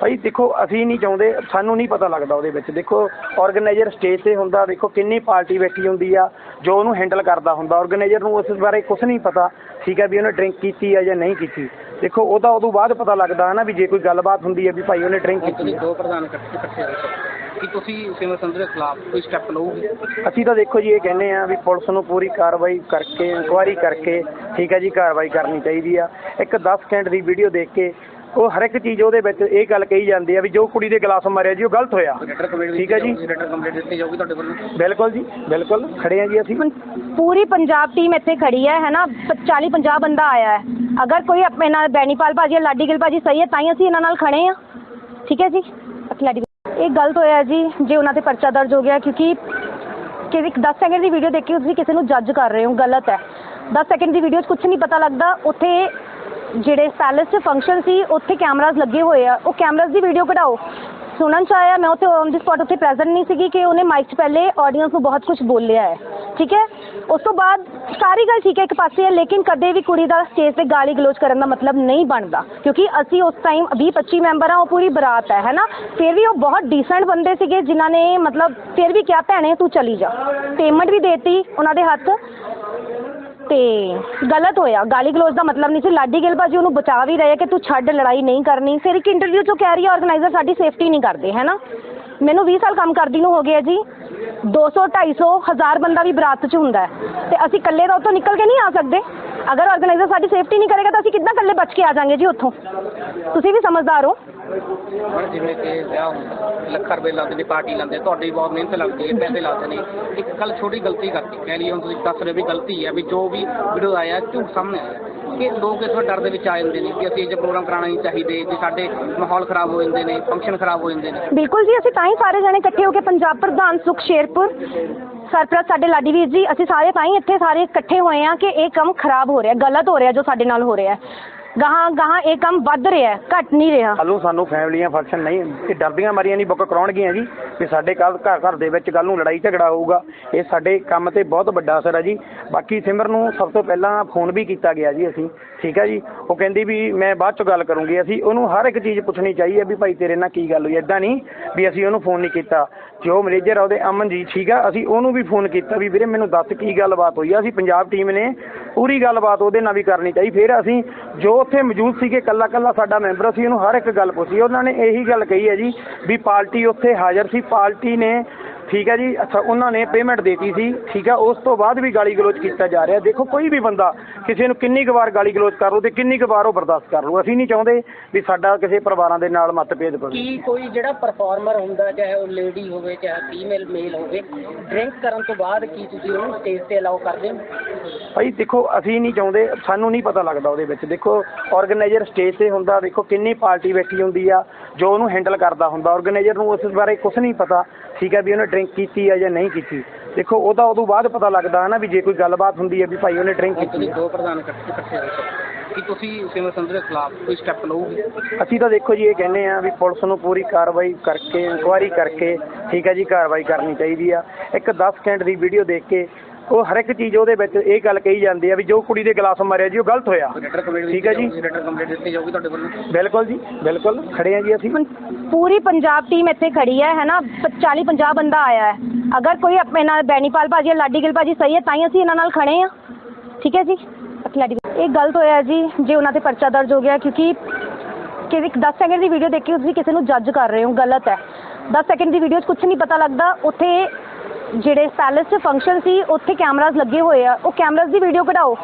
ਭਾਈ ਦੇਖੋ ਅਸੀਂ ਨਹੀਂ ਚਾਹੁੰਦੇ ਸਾਨੂੰ ਨਹੀਂ ਪਤਾ ਲੱਗਦਾ ਉਹਦੇ ਵਿੱਚ। ਦੇਖੋ ਆਰਗੇਨਾਈਜ਼ਰ ਸਟੇਜ ਤੇ ਹੁੰਦਾ ਦੇਖੋ ਕਿੰਨੀ ਪਾਰਟੀ ਬੈਠੀ ਹੁੰਦੀ ਆ ਜੋ ਉਹਨੂੰ ਹੈਂਡਲ ਕਰਦਾ ਹੁੰਦਾ। ਆਰਗੇਨਾਈਜ਼ਰ ਨੂੰ ਉਸ ਬਾਰੇ ਕੁਝ ਨਹੀਂ ਪਤਾ ਠੀਕ ਹੈ ਵੀ ਉਹਨੇ ਡਰਿੰਕ ਕੀਤੀ ਆ ਜਾਂ ਨਹੀਂ ਕੀਤੀ ਦੇਖੋ ਉਹਦਾ ਉਦੋਂ ਬਾਅਦ ਪਤਾ ਲੱਗਦਾ ਹੈ ਨਾ ਵੀ ਜੇ ਕੋਈ ਗੱਲਬਾਤ ਹੁੰਦੀ ਹੈ ਵੀ ਭਾਈ ਉਹਨੇ ਡਰਿੰਕ ਕੀਤੀ ਤੁਸੀਂ ਦੋ ਪ੍ਰਧਾਨ ਇਕੱਠੇ ਇਕੱਠੇ ਹੋਏ ਹੋ। ਕੀ ਤੁਸੀਂ ਸਿਮਰ ਸੰਧੂ ਦੇ ਖਿਲਾਫ ਕੋਈ ਸਟੈਪ ਲਓਗੇ? ਅਸੀਂ ਤਾਂ ਦੇਖੋ ਜੀ ਇਹ ਕਹਿੰਦੇ ਆ ਵੀ ਪੁਲਿਸ ਨੂੰ ਪੂਰੀ ਕਾਰਵਾਈ ਕਰਕੇ ਇਨਕੁਆਇਰੀ ਕਰਕੇ ਠੀਕ ਹੈ ਜੀ ਕਾਰਵਾਈ ਕਰਨੀ ਚਾਹੀਦੀ ਆ। ਇੱਕ 10 ਸਕਿੰਟ ਦੀ ਵੀਡੀਓ ਦੇਖ ਕੇ ਉਹ ਹਰ ਇੱਕ ਚੀਜ਼ ਉਹਦੇ ਵਿੱਚ ਇਹ ਗੱਲ ਕਹੀ ਜਾਂਦੀ ਆ ਵੀ ਜੋ ਕੁੜੀ ਦੇ ਗਲਾਸ ਮਾਰਿਆ ਜੀ ਉਹ ਗਲਤ ਹੋਇਆ। ਠੀਕ ਹੈ ਜੀ? ਲੈਟਰ ਕੰਪਲੀਟ ਦਿੱਤੀ ਜਾਊਗੀ ਤੁਹਾਡੇ ਵੱਲੋਂ? ਬਿਲਕੁਲ ਜੀ ਬਿਲਕੁਲ। ਖੜੇ ਆ ਜੀ ਅਸੀਂ। ਪੂਰੀ ਪੰਜਾਬ ਟੀਮ ਇੱਥੇ ਖੜੀ ਹੈ ਹੈ ਨਾ? 40 50 ਬੰਦਾ ਆਇਆ ਹੈ। ਅਗਰ ਕੋਈ ਅਪ- ਇਹਨਾਂ ਬੈਣੀਪਾਲ ਭਾਜੀ ਜਾਂ ਲਾਡੀ ਗਿੱਲ ਭਾਜੀ ਸਹੀ ਹੈ ਤਾਂ ਹੀ ਅਸੀਂ ਇਹਨਾਂ ਨਾਲ ਖੜੇ ਆ ਠੀਕ ਹੈ ਜੀ? ਲਾਡੀ ਇਹ ਗਲਤ ਹੋਇਆ ਜੀ ਜੇ ਉਹਨਾਂ ਤੇ ਪਰਚਾ ਦਰਜ ਹੋ ਗਿਆ ਕਿਉਂਕਿ ਕਿ ਇੱਕ 10 ਸੈਕਿੰਡ ਦੀ ਵੀਡੀਓ ਦੇਖ ਕੇ ਤੁਸੀਂ ਕਿਸੇ ਨੂੰ ਜੱਜ ਕਰ ਰਹੇ ਹੋ ਗਲਤ ਹੈ। 10 ਸੈਕਿੰਡ ਦੀ ਵੀਡੀਓ 'ਚ ਕੁਝ ਨਹੀਂ ਪਤਾ ਲੱਗਦਾ ਉੱਥੇ ਜਿਹੜੇ ਪੈਲੇਸ 'ਚ ਫੰਕਸ਼ਨ ਸੀ, ਉੱਥੇ ਕੈਮਰਾਜ਼ ਲੱਗੇ ਹੋਏ ਆ। ਉਹ ਕੈਮਰਾਜ਼ ਦੀ ਵੀਡੀਓ ਕਢਾਓ। ਸੁਣਨ ਚ ਆਇਆ, ਮੈਂ ਉੱਥੇ ਔਨ ਦੀ ਸਪੌਟ ਉੱਥੇ ਪ੍ਰੈਜ਼ੈਂਟ ਨਹੀਂ ਸੀਗੀ ਕਿ ਉਹਨੇ ਮਾਈਕ 'ਚ ਪਹਿਲੇ ਆਡੀਅנס ਨੂੰ ਬਹੁਤ ਕੁਝ ਬੋਲਿਆ ਹੈ। ਠੀਕ ਹੈ? ਉਸ ਤੋਂ ਬਾਅਦ ਸਾਰੀ ਗੱਲ ਠੀਕ ਹੈ ਇੱਕ ਪਾਸੇ ਹੈ, ਲੇਕਿਨ ਕਦੇ ਵੀ ਕੁੜੀ ਦਾ ਸਟੇਜ ਤੇ ਗਾਲੀ ਗਲੋਚ ਕਰਨ ਦਾ ਮਤਲਬ ਨਹੀਂ ਬਣਦਾ। ਕਿਉਂਕਿ ਅਸੀਂ ਉਸ ਟਾਈਮ 20 25 ਮੈਂਬਰ ਆ ਉਹ ਪੂਰੀ ਬਰਾਤ ਹੈ ਹੈਨਾ ਫਿਰ ਵੀ ਉਹ ਬਹੁਤ ਡੀਸੈਂਟ ਬੰਦੇ ਸੀਗੇ, ਜਿਨ੍ਹਾਂ ਨੇ ਮਤਲਬ ਫਿਰ ਵੀ ਕਿਹਾ, ਭੈਣੇ ਤੂੰ ਚਲੀ ਜਾ। ਪੇਮੈਂਟ ਵੀ ਦੇਤੀ ਉਹਨਾਂ ਦੇ ਹੱਥ। ਅਤੇ ਗਲਤ ਹੋਇਆ। ਗਾਲੀ ਗਲੋਚ ਦਾ ਮਤਲਬ ਨਹੀਂ ਸੀ। ਲਾਡੀ ਗਿੱਲ ਭਾਅ ਜੀ ਉਹਨੂੰ ਬਚਾ ਵੀ ਰਹੇ ਕਿ ਤੂੰ ਛੱਡ, ਲੜਾਈ ਨਹੀਂ ਕਰਨੀ। ਫਿਰ ਇੱਕ ਇੰਟਰਵਿਊ ਚੋਂ ਕਹਿ ਰਹੀ ਹੈ ਆਰਗੇਨਾਈਜ਼ਰ ਸਾਡੀ ਸੇਫਟੀ ਨਹੀਂ ਕਰਦੇ, ਹੈ ਨਾ? ਮੈਨੂੰ 20 ਸਾਲ ਕੰਮ ਕਰਦੀ ਨੂੰ ਹੋ ਗਿਆ ਜੀ। 200 250 ਹਜ਼ਾਰ ਬੰਦਾ ਵੀ ਬਰਾਤ 'ਚ ਹੁੰਦਾ ਹੈ। ਤੇ ਅਸੀਂ ਇਕੱਲੇ ਤਾਂ ਉੱਥੋਂ ਨਿਕਲ ਕੇ ਨਹੀਂ ਆ ਸਕਦੇ। ਅਗਰ ਆਰਗੇਨਾਈਜ਼ਰ ਸਾਡੀ ਸੇਫਟੀ ਨਹੀਂ ਕਰੇਗਾ ਤਾਂ ਅਸੀਂ ਕਿੱਦਾਂ ਇਕੱਲੇ ਬਚ ਕੇ ਆ ਜਾਾਂਗੇ ਜੀ ਉੱਥੋਂ? ਤੁਸੀਂ ਵੀ ਸਮਝਦਾਰ ਹੋ। ਹੁਣ ਜਿਵੇਂ ਕਿ ਵਿਆਹ ਹੁੰਦਾ ਲੱਖਾਂ ਰੁਪਏ ਲਾਉਂਦੇ ਨੇ ਪਾਰਟੀ ਲਾਉਂਦੇ ਤੁਹਾਡੀ ਵੀ ਬਹੁਤ ਮਿਹਨਤ ਲੱਗਦੀ ਹੈ ਪੈਸੇ ਲਾਉਂਦੇ ਨੇ। ਇੱਕ ਕੱਲ ਛੋਟੀ ਗਲਤੀ ਕਰਤੀ ਕਹਿ ਲਈ ਹੁਣ ਤੁਸੀਂ ਦੱਸ ਰਹੇ ਹੋ ਵੀ ਗਲਤੀ ਹੈ ਵੀ ਜੋ ਵੀ ਵੀਡੀਓ ਆਇਆ ਝੂਠ ਸਾਹਮਣੇ ਆਇਆ। ਕਿ ਲੋਕ ਇਸ ਵਾਰ ਡਰ ਦੇ ਵਿੱਚ ਆ ਜਾਂਦੇ ਨੇ ਕਿ ਅਸੀਂ ਇਹ ਪ੍ਰੋਗਰਾਮ ਕਰਾਉਣਾ ਨਹੀਂ ਚਾਹੀਦੇ ਕਿ ਸਾਡੇ ਮਾਹੌਲ ਖਰਾਬ ਹੋ ਜਾਂਦੇ ਨੇ ਫੰਕਸ਼ਨ ਖਰਾਬ ਹੋ ਜਾਂਦੇ ਨੇ। ਬਿਲਕੁਲ ਜੀ ਅਸੀਂ ਤਾਂ ਹੀ ਸਾਰੇ ਜਣੇ ਇਕੱਠੇ ਹੋ ਕੇ ਪੰਜਾਬ ਪ੍ਰਧਾਨ ਸੁਖ ਸ਼ੇਰਪੁਰ ਸਰਪ੍ਰਸਤ ਸਾਡੇ ਲਾਡੀ ਵੀਰ ਜੀ ਅਸੀਂ ਸਾਰੇ ਤਾਂ ਹੀ ਇੱਥੇ ਸਾਰੇ ਇਕੱਠੇ ਹੋਏ ਆ ਕਿ ਇਹ ਕੰਮ ਖਰਾਬ ਹੋ ਰਿਹਾ ਗਲਤ ਹੋ ਰਿਹਾ ਜੋ ਸਾਡੇ ਨਾਲ ਹੋ ਰਿਹਾ ਗਾਹਾਂ ਗਾਹਾਂ ਇਹ ਕੰਮ ਵੱਧ ਰਿਹਾ ਹੈ, ਘਟ ਨਹੀਂ ਰਿਹਾ। ਕੱਲ੍ਹ ਨੂੰ ਸਾਨੂੰ ਫੈਮਲੀਆਂ ਫੰਕਸ਼ਨ ਨਹੀਂ ਇਹ ਡਰਦੀਆਂ ਮਾਰੀਆਂ ਨਹੀਂ ਬੁੱਕ ਕਰਾਉਣਗੀਆਂ ਜੀ। ਵੀ ਸਾਡੇ ਕੱਲ ਘਰ ਘਰ ਦੇ ਵਿੱਚ ਕੱਲ ਨੂੰ ਲੜਾਈ ਝਗੜਾ ਹੋਊਗਾ। ਇਹ ਸਾਡੇ ਕੰਮ ਤੇ ਬਹੁਤ ਵੱਡਾ ਅਸਰ ਹੈ ਜੀ। ਬਾਕੀ ਸਿਮਰ ਨੂੰ ਸਭ ਤੋਂ ਪਹਿਲਾਂ ਫੋਨ ਵੀ ਕੀਤਾ ਗਿਆ ਜੀ ਅਸੀਂ। ਠੀਕ ਹੈ ਜੀ? ਉਹ ਕਹਿੰਦੀ ਵੀ ਮੈਂ ਬਾਅਦ 'ਚੋਂ ਗੱਲ ਕਰੂੰਗੀ। ਅਸੀਂ ਉਹਨੂੰ ਹਰ ਇੱਕ ਚੀਜ਼ ਪੁੱਛਣੀ ਚਾਹੀਏ ਵੀ ਭਾਈ ਤੇਰੇ ਨਾਲ ਕੀ ਗੱਲ ਹੋਈ? ਐਦਾਂ ਨਹੀਂ ਵੀ ਅਸੀਂ ਉਹਨੂੰ ਫੋਨ ਨਹੀਂ ਕੀਤਾ। ਜੋ ਮੈਨੇਜਰ ਆ ਉਹਦੇ ਅਮਨਜੀਤ ਠੀਕ ਆ? ਅਸੀਂ ਉਹਨੂੰ ਵੀ ਫੋਨ ਕੀਤਾ ਵੀ ਵੀਰੇ ਮੈਨੂੰ ਦੱਸ ਕੀ ਗੱਲਬਾਤ ਹੋਈ ਆ? ਅਸੀਂ ਪੰਜਾਬ ਟੀਮ ਨੇ ਪੂਰੀ ਗੱਲਬਾਤ ਉਹਦੇ ਨਾਲ ਵੀ ਕਰਨੀ ਚਾਹੀ। ਫਿਰ ਅਸੀਂ ਜੋ ਉੱਥੇ ਮੌਜੂਦ ਸੀਗੇ ਕੱਲਾ ਕੱਲਾ ਸਾਡਾ ਮੈਂਬਰ ਸੀ ਉਹਨੂੰ ਹਰ ਇੱਕ ਗੱਲ ਪੁੱਛੀ। ਉਹਨਾਂ ਨੇ ਇਹੀ ਗੱਲ ਕਹੀ ਹੈ ਜੀ ਵੀ ਪਾਰਟੀ ਉੱਥੇ ਹਾਜ਼ਰ ਸੀ। ਪਾਰਟੀ ਨੇ ਠੀਕ ਹੈ ਜੀ। ਅੱਛਾ ਉਹਨਾਂ ਨੇ ਪੇਮੈਂਟ ਦੇਤੀ ਸੀ। ਠੀਕ ਹੈ ਉਸ ਤੋਂ ਬਾਅਦ ਵੀ ਗਾਲੀ ਗਲੋਚ ਕੀਤਾ ਜਾ ਰਿਹਾ। ਦੇਖੋ ਕੋਈ ਵੀ ਬੰਦਾ ਕਿਸੇ ਨੂੰ ਕਿੰਨੀ ਕੁ ਵਾਰ ਗਾਲੀ ਗਲੋਚ ਕਰ ਲਓ ਤੇ ਕਿੰਨੀ ਕੁ ਵਾਰ ਉਹ ਬਰਦਾਸ਼ਤ ਕਰ ਲਓ ਅਸੀਂ ਨਹੀਂ ਚਾਹੁੰਦੇ ਵੀ ਸਾਡਾ ਕਿਸੇ ਪਰਿਵਾਰਾਂ ਦੇ ਨਾਲ ਮਤਭੇਦ ਪਵੇ ਕੀ ਕੋਈ ਜਿਹੜਾ ਪਰਫਾਰਮਰ ਹੁੰਦਾ ਚਾਹੇ ਉਹ ਲੇਡੀ ਹੋਵੇ ਚਾਹੇ ਫੀਮੇਲ ਮੇਲ ਹੋਵੇ ਡਰਿੰਕ ਕਰਨ ਤੋਂ ਬਾਅਦ ਕੀ ਤੁਸੀਂ ਉਹਨੂੰ ਸਟੇਜ ਤੇ ਅਲਾਉ ਕਰਦੇ ਹੋ? ਭਾਈ ਦੇਖੋ ਅਸੀਂ ਨਹੀਂ ਚਾਹੁੰਦੇ ਸਾਨੂੰ ਨਹੀਂ ਪਤਾ ਲੱਗਦਾ ਉਹਦੇ ਵਿੱਚ। ਦੇਖੋ ਆਰਗੇਨਾਈਜ਼ਰ ਸਟੇਜ ਤੇ ਹੁੰਦਾ ਦੇਖੋ ਕਿੰਨੀ ਪਾਰਟੀ ਬੈਠੀ ਹੁੰਦੀ ਆ ਜੋ ਉਹਨੂੰ ਹੈਂਡਲ ਕਰਦਾ ਹੁੰਦਾ। ਆਰਗੇਨਾਈਜ਼ਰ ਨੂੰ ਉਸ ਬਾਰੇ ਕੁਝ ਨਹੀਂ ਪਤਾ। ਠੀਕ ਹੈ ਵੀ ਉਹਨੇ ਡਰਿੰਕ ਕੀਤੀ ਆ ਜਾਂ ਨਹੀਂ ਕੀਤੀ। ਦੇਖੋ ਉਹ ਤਾਂ ਉਦੋਂ ਬਾਅਦ ਪਤਾ ਲੱਗਦਾ ਨਾ ਵੀ ਜੇ ਕੋਈ ਗੱਲਬਾਤ ਹੁੰਦੀ ਹੈ ਵੀ ਭਾਈ ਉਹਨੇ ਡਰਿੰਕ ਕੀਤੀ ਦੋ ਪ੍ਰਧਾਨ ਇਕੱਠੇ ਇਕੱਠੇ ਹੋਏ ਹੋ। ਕੀ ਤੁਸੀਂ ਸਿਮਰ ਸੰਧੂ ਦੇ ਖਿਲਾਫ ਕੋਈ ਸਟੈਪ ਲਓਗੇ? ਅਸੀਂ ਤਾਂ ਦੇਖੋ ਜੀ ਇਹ ਕਹਿੰਦੇ ਆ ਵੀ ਪੁਲਿਸ ਨੂੰ ਪੂਰੀ ਕਾਰਵਾਈ ਕਰਕੇ ਇਨਕੁਆਇਰੀ ਕਰਕੇ ਠੀਕ ਹੈ ਜੀ ਕਾਰਵਾਈ ਕਰਨੀ ਚਾਹੀਦੀ ਆ। ਇੱਕ 10 ਸਕਿੰਟ ਦੀ ਵੀਡੀਓ ਦੇਖ ਕੇ ਉਹ ਹਰ ਇੱਕ ਚੀਜ਼ ਉਹਦੇ ਵਿੱਚ ਇਹ ਗੱਲ ਕਹੀ ਜਾਂਦੀ ਆ ਵੀ ਜੋ ਕੁੜੀ ਦੇ ਗਲਾਸ ਮਾਰਿਆ ਜੀ ਉਹ ਗਲਤ ਹੋਇਆ। ਠੀਕ ਹੈ ਜੀ? ਰਿਟਰ ਕੰਪਲੀਟ ਦਿੱਤੀ ਜਾਊਗੀ ਤੁਹਾਡੇ ਵੱਲੋਂ। ਬਿਲਕੁਲ ਜੀ ਬਿਲਕੁਲ। ਖੜੇ ਆ ਜੀ ਅਸੀਂ। ਪੂਰੀ ਪੰਜਾਬ ਟੀਮ ਇੱਥੇ ਖੜੀ ਹੈ ਹੈ ਨਾ? 40 50 ਬੰਦਾ ਆਇਆ ਹੈ। ਅਗਰ ਕੋਈ ਆਪਣੇ ਨਾਲ ਬੈਨੀਪਾਲ ਭਾਜੀ ਜਾਂ ਲਾਡੀ ਗਿਲ ਭਾਜੀ ਸਹੀ ਹੈ ਤਾਂ ਹੀ ਅਸੀਂ ਇਹਨਾਂ ਨਾਲ ਖੜੇ ਆ ਠੀਕ ਹੈ ਜੀ? ਲਾਡੀ ਇਹ ਗਲਤ ਹੋਇਆ ਜੀ ਜੇ ਉਹਨਾਂ ਤੇ ਪਰਚਾ ਦਰਜ ਹੋ ਗਿਆ ਕਿਉਂਕਿ ਕਿ ਇੱਕ 10 ਸੈਕਿੰਡ ਦੀ ਵੀਡੀਓ ਦੇਖ ਕੇ ਤੁਸੀਂ ਕਿਸੇ ਨੂੰ ਜੱਜ ਕਰ ਰਹੇ ਹੋ ਗਲਤ ਹੈ। 10 ਸੈਕਿੰਡ ਦੀ ਵੀਡੀਓ 'ਚ ਕੁਝ ਨਹੀਂ ਪਤਾ ਲੱਗਦਾ ਉੱਥੇ ਜਿਹੜੇ ਪੈਲੇਸ 'ਚ ਫੰਕਸ਼ਨ ਸੀ, ਉੱਥੇ ਕੈਮਰਾਜ਼ ਲੱਗੇ ਹੋਏ ਆ। ਉਹ ਕੈਮਰਾਜ਼ ਦੀ ਵੀਡੀਓ ਕਢਾਓ।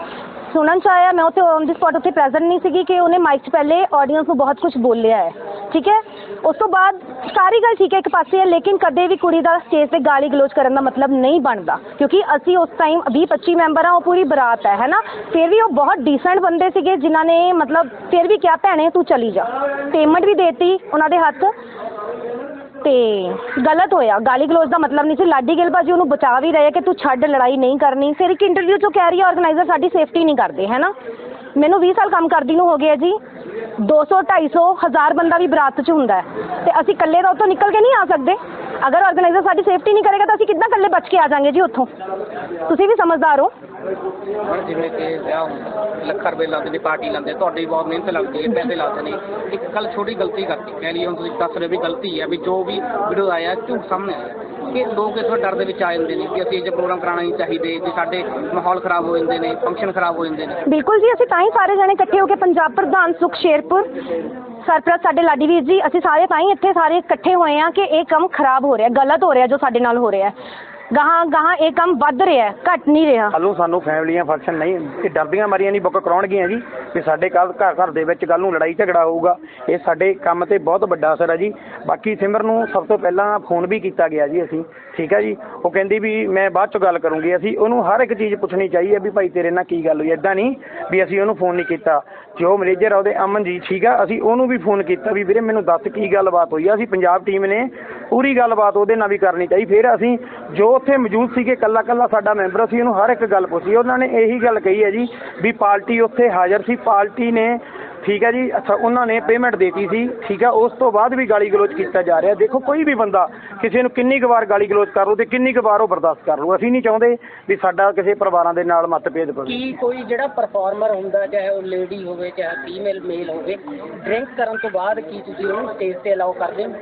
ਸੁਣਨ ਚ ਆਇਆ, ਮੈਂ ਉੱਥੇ ਔਨ ਦੀ ਸਪੌਟ ਉੱਥੇ ਪ੍ਰੈਜ਼ੈਂਟ ਨਹੀਂ ਸੀਗੀ ਕਿ ਉਹਨੇ ਮਾਈਕ 'ਚ ਪਹਿਲੇ ਆਡੀਅנס ਨੂੰ ਬਹੁਤ ਕੁਝ ਬੋਲਿਆ ਹੈ। ਠੀਕ ਹੈ? ਉਸ ਤੋਂ ਬਾਅਦ ਸਾਰੀ ਗੱਲ ਠੀਕ ਹੈ ਇੱਕ ਪਾਸੇ ਹੈ, ਲੇਕਿਨ ਕਦੇ ਵੀ ਕੁੜੀ ਦਾ ਸਟੇਜ ਤੇ ਗਾਲੀ ਗਲੋਚ ਕਰਨ ਦਾ ਮਤਲਬ ਨਹੀਂ ਬਣਦਾ। ਕਿਉਂਕਿ ਅਸੀਂ ਉਸ ਟਾਈਮ 20 25 ਮੈਂਬਰ ਆ ਉਹ ਪੂਰੀ ਬਰਾਤ ਹੈ, ਹੈਨਾ? ਫਿਰ ਵੀ ਉਹ ਬਹੁਤ ਡੀਸੈਂਟ ਬੰਦੇ ਸੀਗੇ, ਜਿਨ੍ਹਾਂ ਨੇ ਮਤਲਬ ਫਿਰ ਵੀ ਕਿਹਾ, ਭੈਣੇ, ਤੂੰ ਚਲੀ ਜਾ। ਪੇਮੈਂਟ ਵੀ ਦੇਤੀ ਉਹਨਾਂ ਦੇ ਹੱਥ। ਅਤੇ ਗਲਤ ਹੋਇਆ। ਗਾਲੀ ਗਲੋਚ ਦਾ ਮਤਲਬ ਨਹੀਂ ਸੀ। ਲਾਡੀ ਗਿੱਲ ਭਾਜੀ ਉਹਨੂੰ ਬਚਾ ਵੀ ਰਹੇ ਕਿ ਤੂੰ ਛੱਡ, ਲੜਾਈ ਨਹੀਂ ਕਰਨੀ। ਫਿਰ ਇੱਕ ਇੰਟਰਵਿਊ ਚੋਂ ਕਹਿ ਰਹੀ ਹੈ ਆਰਗੇਨਾਈਜ਼ਰ ਸਾਡੀ ਸੇਫਟੀ ਨਹੀਂ ਕਰਦੇ, ਹੈ ਨਾ? ਮੈਨੂੰ 20 ਸਾਲ ਕੰਮ ਕਰਦੀ ਨੂੰ ਹੋ ਗਿਆ ਜੀ। 200 250 ਹਜ਼ਾਰ ਬੰਦਾ ਵੀ ਬਰਾਤ 'ਚ ਹੁੰਦਾ ਹੈ। ਤੇ ਅਸੀਂ ਇਕੱਲੇ ਤਾਂ ਉੱਥੋਂ ਨਿਕਲ ਕੇ ਨਹੀਂ ਆ ਸਕਦੇ। ਅਗਰ ਆਰਗੇਨਾਈਜ਼ਰ ਸਾਡੀ ਸੇਫਟੀ ਨਹੀਂ ਕਰੇਗਾ ਤਾਂ ਅਸੀਂ ਕਿੱਦਾਂ ਇਕੱਲੇ ਬਚ ਕੇ ਆ ਜਾਾਂਗੇ ਜੀ ਉੱਥੋਂ? ਤੁਸੀਂ ਵੀ ਸਮਝਦਾਰ ਹੋ। ਹੁਣ ਜਿਵੇਂ ਕਿ ਵਿਆਹ ਹੁੰਦਾ, ਲੱਖਾਂ ਰੁਪਏ ਲਾਉਂਦੇ ਨੇ, ਪਾਰਟੀ ਲਾਉਂਦੇ ਤੁਹਾਡੀ ਬਹੁਤ ਮਿਹਨਤ ਲੱਗਦੀ ਹੈ, ਪੈਸੇ ਲਾਉਂਦੇ ਨੇ। ਇੱਕ ਕੱਲ ਛੋਟੀ ਗਲਤੀ ਕਰਤੀ ਕਹਿ ਲਈ ਹੁਣ ਤੁਸੀਂ ਦੱਸ ਰਹੇ ਵੀ ਗਲਤੀ ਹੈ, ਵੀ ਜੋ ਵੀ ਵੀਡੀਓ ਆਇਆ, ਝੂਠ ਸਾਹਮਣੇ ਆਇਆ। ਕਿ ਲੋਕ ਇਸ ਡਰ ਦੇ ਵਿੱਚ ਆ ਜਾਂਦੇ ਨੇ ਕਿ ਅਸੀਂ ਇਹ ਜਿਹਾ ਪ੍ਰੋਗਰਾਮ ਕਰਾਉਣਾ ਨਹੀਂ ਚਾਹੀਦੇ, ਵੀ ਸਾਡੇ ਮਾਹੌਲ ਖਰਾਬ ਹੋ ਜਾਂਦੇ ਨੇ ਫੰਕਸ਼ਨ ਖਰਾਬ ਹੋ ਜਾਂਦੇ ਨੇ। ਬਿਲਕੁਲ ਜੀ, ਅਸੀਂ ਤਾਂ ਹੀ ਸਾਰੇ ਜਣੇ ਇਕੱਠੇ ਹੋ ਕੇ ਪੰਜਾਬ ਪ੍ਰਧਾਨ ਸੁਖ ਸ਼ੇਰਪੁਰ, ਸਰਪ੍ਰਸਤ ਸਾਡੇ ਲਾਡੀ ਵੀਰ ਜੀ, ਅਸੀਂ ਸਾਰੇ ਤਾਂ ਹੀ ਇੱਥੇ ਸਾਰੇ ਇਕੱਠੇ ਹੋਏ ਆ ਕਿ ਇਹ ਕੰਮ ਖਰਾਬ ਹੋ ਰਿਹਾ, ਗਲਤ ਹੋ ਰਿਹਾ ਜੋ ਸਾਡੇ ਨਾਲ ਹੋ ਰਿਹਾ ਗਾਹਾਂ ਗਾਹਾਂ ਇਹ ਕੰਮ ਵੱਧ ਰਿਹਾ ਹੈ, ਘਟ ਨਹੀਂ ਰਿਹਾ। ਕੱਲ੍ਹ ਸਾਨੂੰ ਫੈਮਲੀਆਂ ਫੰਕਸ਼ਨ ਨਹੀਂ ਇਹ ਡਰਦੀਆਂ ਮਾਰੀਆਂ ਨਹੀਂ ਬੁੱਕ ਕਰਾਉਣਗੀਆਂ ਜੀ ਵੀ ਸਾਡੇ ਕੱਲ ਘਰ ਘਰ ਦੇ ਵਿੱਚ ਕੱਲ ਨੂੰ ਲੜਾਈ ਝਗੜਾ ਹੋਊਗਾ। ਇਹ ਸਾਡੇ ਕੰਮ ਤੇ ਬਹੁਤ ਵੱਡਾ ਅਸਰ ਹੈ ਜੀ। ਬਾਕੀ ਸਿਮਰ ਨੂੰ ਸਭ ਤੋਂ ਪਹਿਲਾਂ ਫੋਨ ਵੀ ਕੀਤਾ ਗਿਆ ਜੀ ਅਸੀਂ ਠੀਕ ਹੈ ਜੀ? ਉਹ ਕਹਿੰਦੀ ਵੀ ਮੈਂ ਬਾਅਦ ਚੋਂ ਗੱਲ ਕਰੂੰਗੀ। ਅਸੀਂ ਉਹਨੂੰ ਹਰ ਇੱਕ ਚੀਜ਼ ਪੁੱਛਣੀ ਚਾਹੀਏ ਵੀ ਭਾਈ ਤੇਰੇ ਨਾਲ ਕੀ ਗੱਲ ਹੋਈ ਐਦਾਂ ਨਹੀਂ ਵੀ ਅਸੀਂ ਉਹਨੂੰ ਫੋਨ ਨਹੀਂ ਕੀਤਾ। ਜੋ ਮੈਨੇਜਰ ਆ ਉਹਦੇ ਅਮਨ ਜੀ ਠੀਕ ਆ, ਅਸੀਂ ਉਹਨੂੰ ਵੀ ਫੋਨ ਕੀਤਾ ਵੀ ਵੀਰੇ ਮੈਨੂੰ ਦੱਸ ਕੀ ਗੱਲਬਾਤ ਹੋਈ ਆ, ਅਸੀਂ ਪੰਜਾਬ ਟੀਮ ਨੇ ਪੂਰੀ ਗੱਲਬਾਤ ਉਹਦੇ ਨਾਲ ਵੀ ਕਰਨੀ ਚਾਹੀ, ਫਿਰ ਅਸੀਂ ਜੋ ਉੱਥੇ ਮੌਜੂਦ ਸੀਗੇ ਕੱਲਾ ਕੱਲਾ ਸਾਡਾ ਮੈਂਬਰ ਸੀ, ਉਹਨੂੰ ਹਰ ਇੱਕ ਗੱਲ ਪੁੱਛੀ, ਉਹਨਾਂ ਨੇ ਇਹੀ ਗੱਲ ਕਹੀ ਹੈ ਜੀ ਵੀ ਪਾਰਟੀ ਉੱਥੇ ਹਾਜ਼ਰ ਸੀ, ਪਾਰਟੀ ਨੇ ਠੀਕ ਹੈ ਜੀ ਅੱਛਾ ਉਹਨਾਂ ਨੇ ਪੇਮੈਂਟ ਦੇਤੀ ਸੀ ਠੀਕ ਹੈ ਉਸ ਤੋਂ ਬਾਅਦ ਵੀ ਗਾਲੀ ਗਲੋਚ ਕੀਤਾ ਜਾ ਰਿਹਾ। ਦੇਖੋ ਕੋਈ ਵੀ ਬੰਦਾ ਕਿਸੇ ਨੂੰ ਕਿੰਨੀ ਕੁ ਵਾਰ ਗਾਲੀ ਗਲੋਚ ਕਰ ਲਓ ਤੇ ਕਿੰਨੀ ਕੁ ਵਾਰ ਉਹ ਬਰਦਾਸ਼ਤ ਕਰ ਲਓ ਅਸੀਂ ਨਹੀਂ ਚਾਹੁੰਦੇ ਵੀ ਸਾਡਾ ਕਿਸੇ ਪਰਿਵਾਰਾਂ ਦੇ ਨਾਲ ਮਤਭੇਦ ਪਵੇ ਕੀ ਕੋਈ ਜਿਹੜਾ ਪਰਫਾਰਮਰ ਹੁੰਦਾ ਚਾਹੇ ਉਹ ਲੇਡੀ ਹੋਵੇ ਚਾਹੇ ਫੀਮੇਲ ਮੇਲ ਹੋਵੇ ਡਰਿੰਕ ਕਰਨ ਤੋਂ ਬਾਅਦ ਕੀ ਤੁਸੀਂ ਉਹਨੂੰ ਸਟੇਜ ਤੇ ਅਲਾਉ ਕਰਦੇ ਹੋ?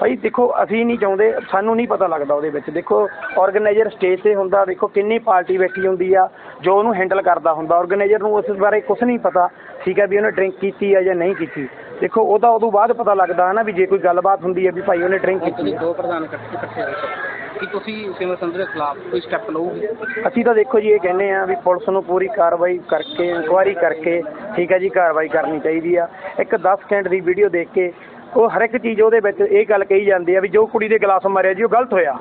ਭਾਈ ਦੇਖੋ ਅਸੀਂ ਨਹੀਂ ਚਾਹੁੰਦੇ ਸਾਨੂੰ ਨਹੀਂ ਪਤਾ ਲੱਗਦਾ ਉਹਦੇ ਵਿੱਚ। ਦੇਖੋ ਆਰਗੇਨਾਈਜ਼ਰ ਸਟੇਜ ਤੇ ਹੁੰਦਾ ਦੇਖੋ ਕਿੰਨੀ ਪਾਰਟੀ ਬੈਠੀ ਹੁੰਦੀ ਆ ਜੋ ਉਹਨੂੰ ਹੈਂਡਲ ਕਰਦਾ ਹੁੰਦਾ। ਆਰਗੇਨਾਈਜ਼ਰ ਨੂੰ ਉਸ ਬਾਰੇ ਕੁਝ ਨਹੀਂ ਪਤਾ ਠੀਕ ਹੈ ਵੀ ਉਹਨੇ ਡਰਿੰਕ ਕੀਤੀ ਆ ਜਾਂ ਨਹੀਂ ਕੀਤੀ। ਦੇਖੋ ਉਹ ਤਾਂ ਉਦੋਂ ਬਾਅਦ ਪਤਾ ਲੱਗਦਾ ਨਾ ਵੀ ਜੇ ਕੋਈ ਗੱਲਬਾਤ ਹੁੰਦੀ ਹੈ ਵੀ ਭਾਈ ਉਹਨੇ ਡਰਿੰਕ ਕੀਤੀ ਤੁਸੀਂ ਆ ਦੋ ਪ੍ਰਧਾਨ ਇਕੱਠੇ ਇਕੱਠੇ ਹੋਏ ਹੋ। ਕੀ ਤੁਸੀਂ ਸਿਮਰ ਸੰਧੂ ਦੇ ਖਿਲਾਫ ਕੋਈ ਸਟੈਪ ਲਓਗੇ? ਅਸੀਂ ਤਾਂ ਦੇਖੋ ਜੀ ਇਹ ਕਹਿੰਦੇ ਆ ਵੀ ਪੁਲਿਸ ਨੂੰ ਪੂਰੀ ਕਾਰਵਾਈ ਕਰਕੇ ਇਨਕੁਆਇਰੀ ਕਰਕੇ ਠੀਕ ਹੈ ਜੀ ਕਾਰਵਾਈ ਕਰਨੀ ਚਾਹੀਦੀ ਆ। ਇੱਕ 10 ਸਕਿੰਟ ਦੀ ਵੀਡੀਓ ਦੇਖ ਕੇ ਉਹ ਹਰ ਇੱਕ ਚੀਜ਼ ਉਹਦੇ ਵਿੱਚ ਇਹ ਗੱਲ ਕਹੀ ਜਾਂਦੀ ਆ ਵੀ ਜੋ ਕੁੜੀ ਦੇ ਗਲਾਸ ਮਾਰਿਆ ਜੀ ਉਹ ਗਲਤ ਹੋਇਆ।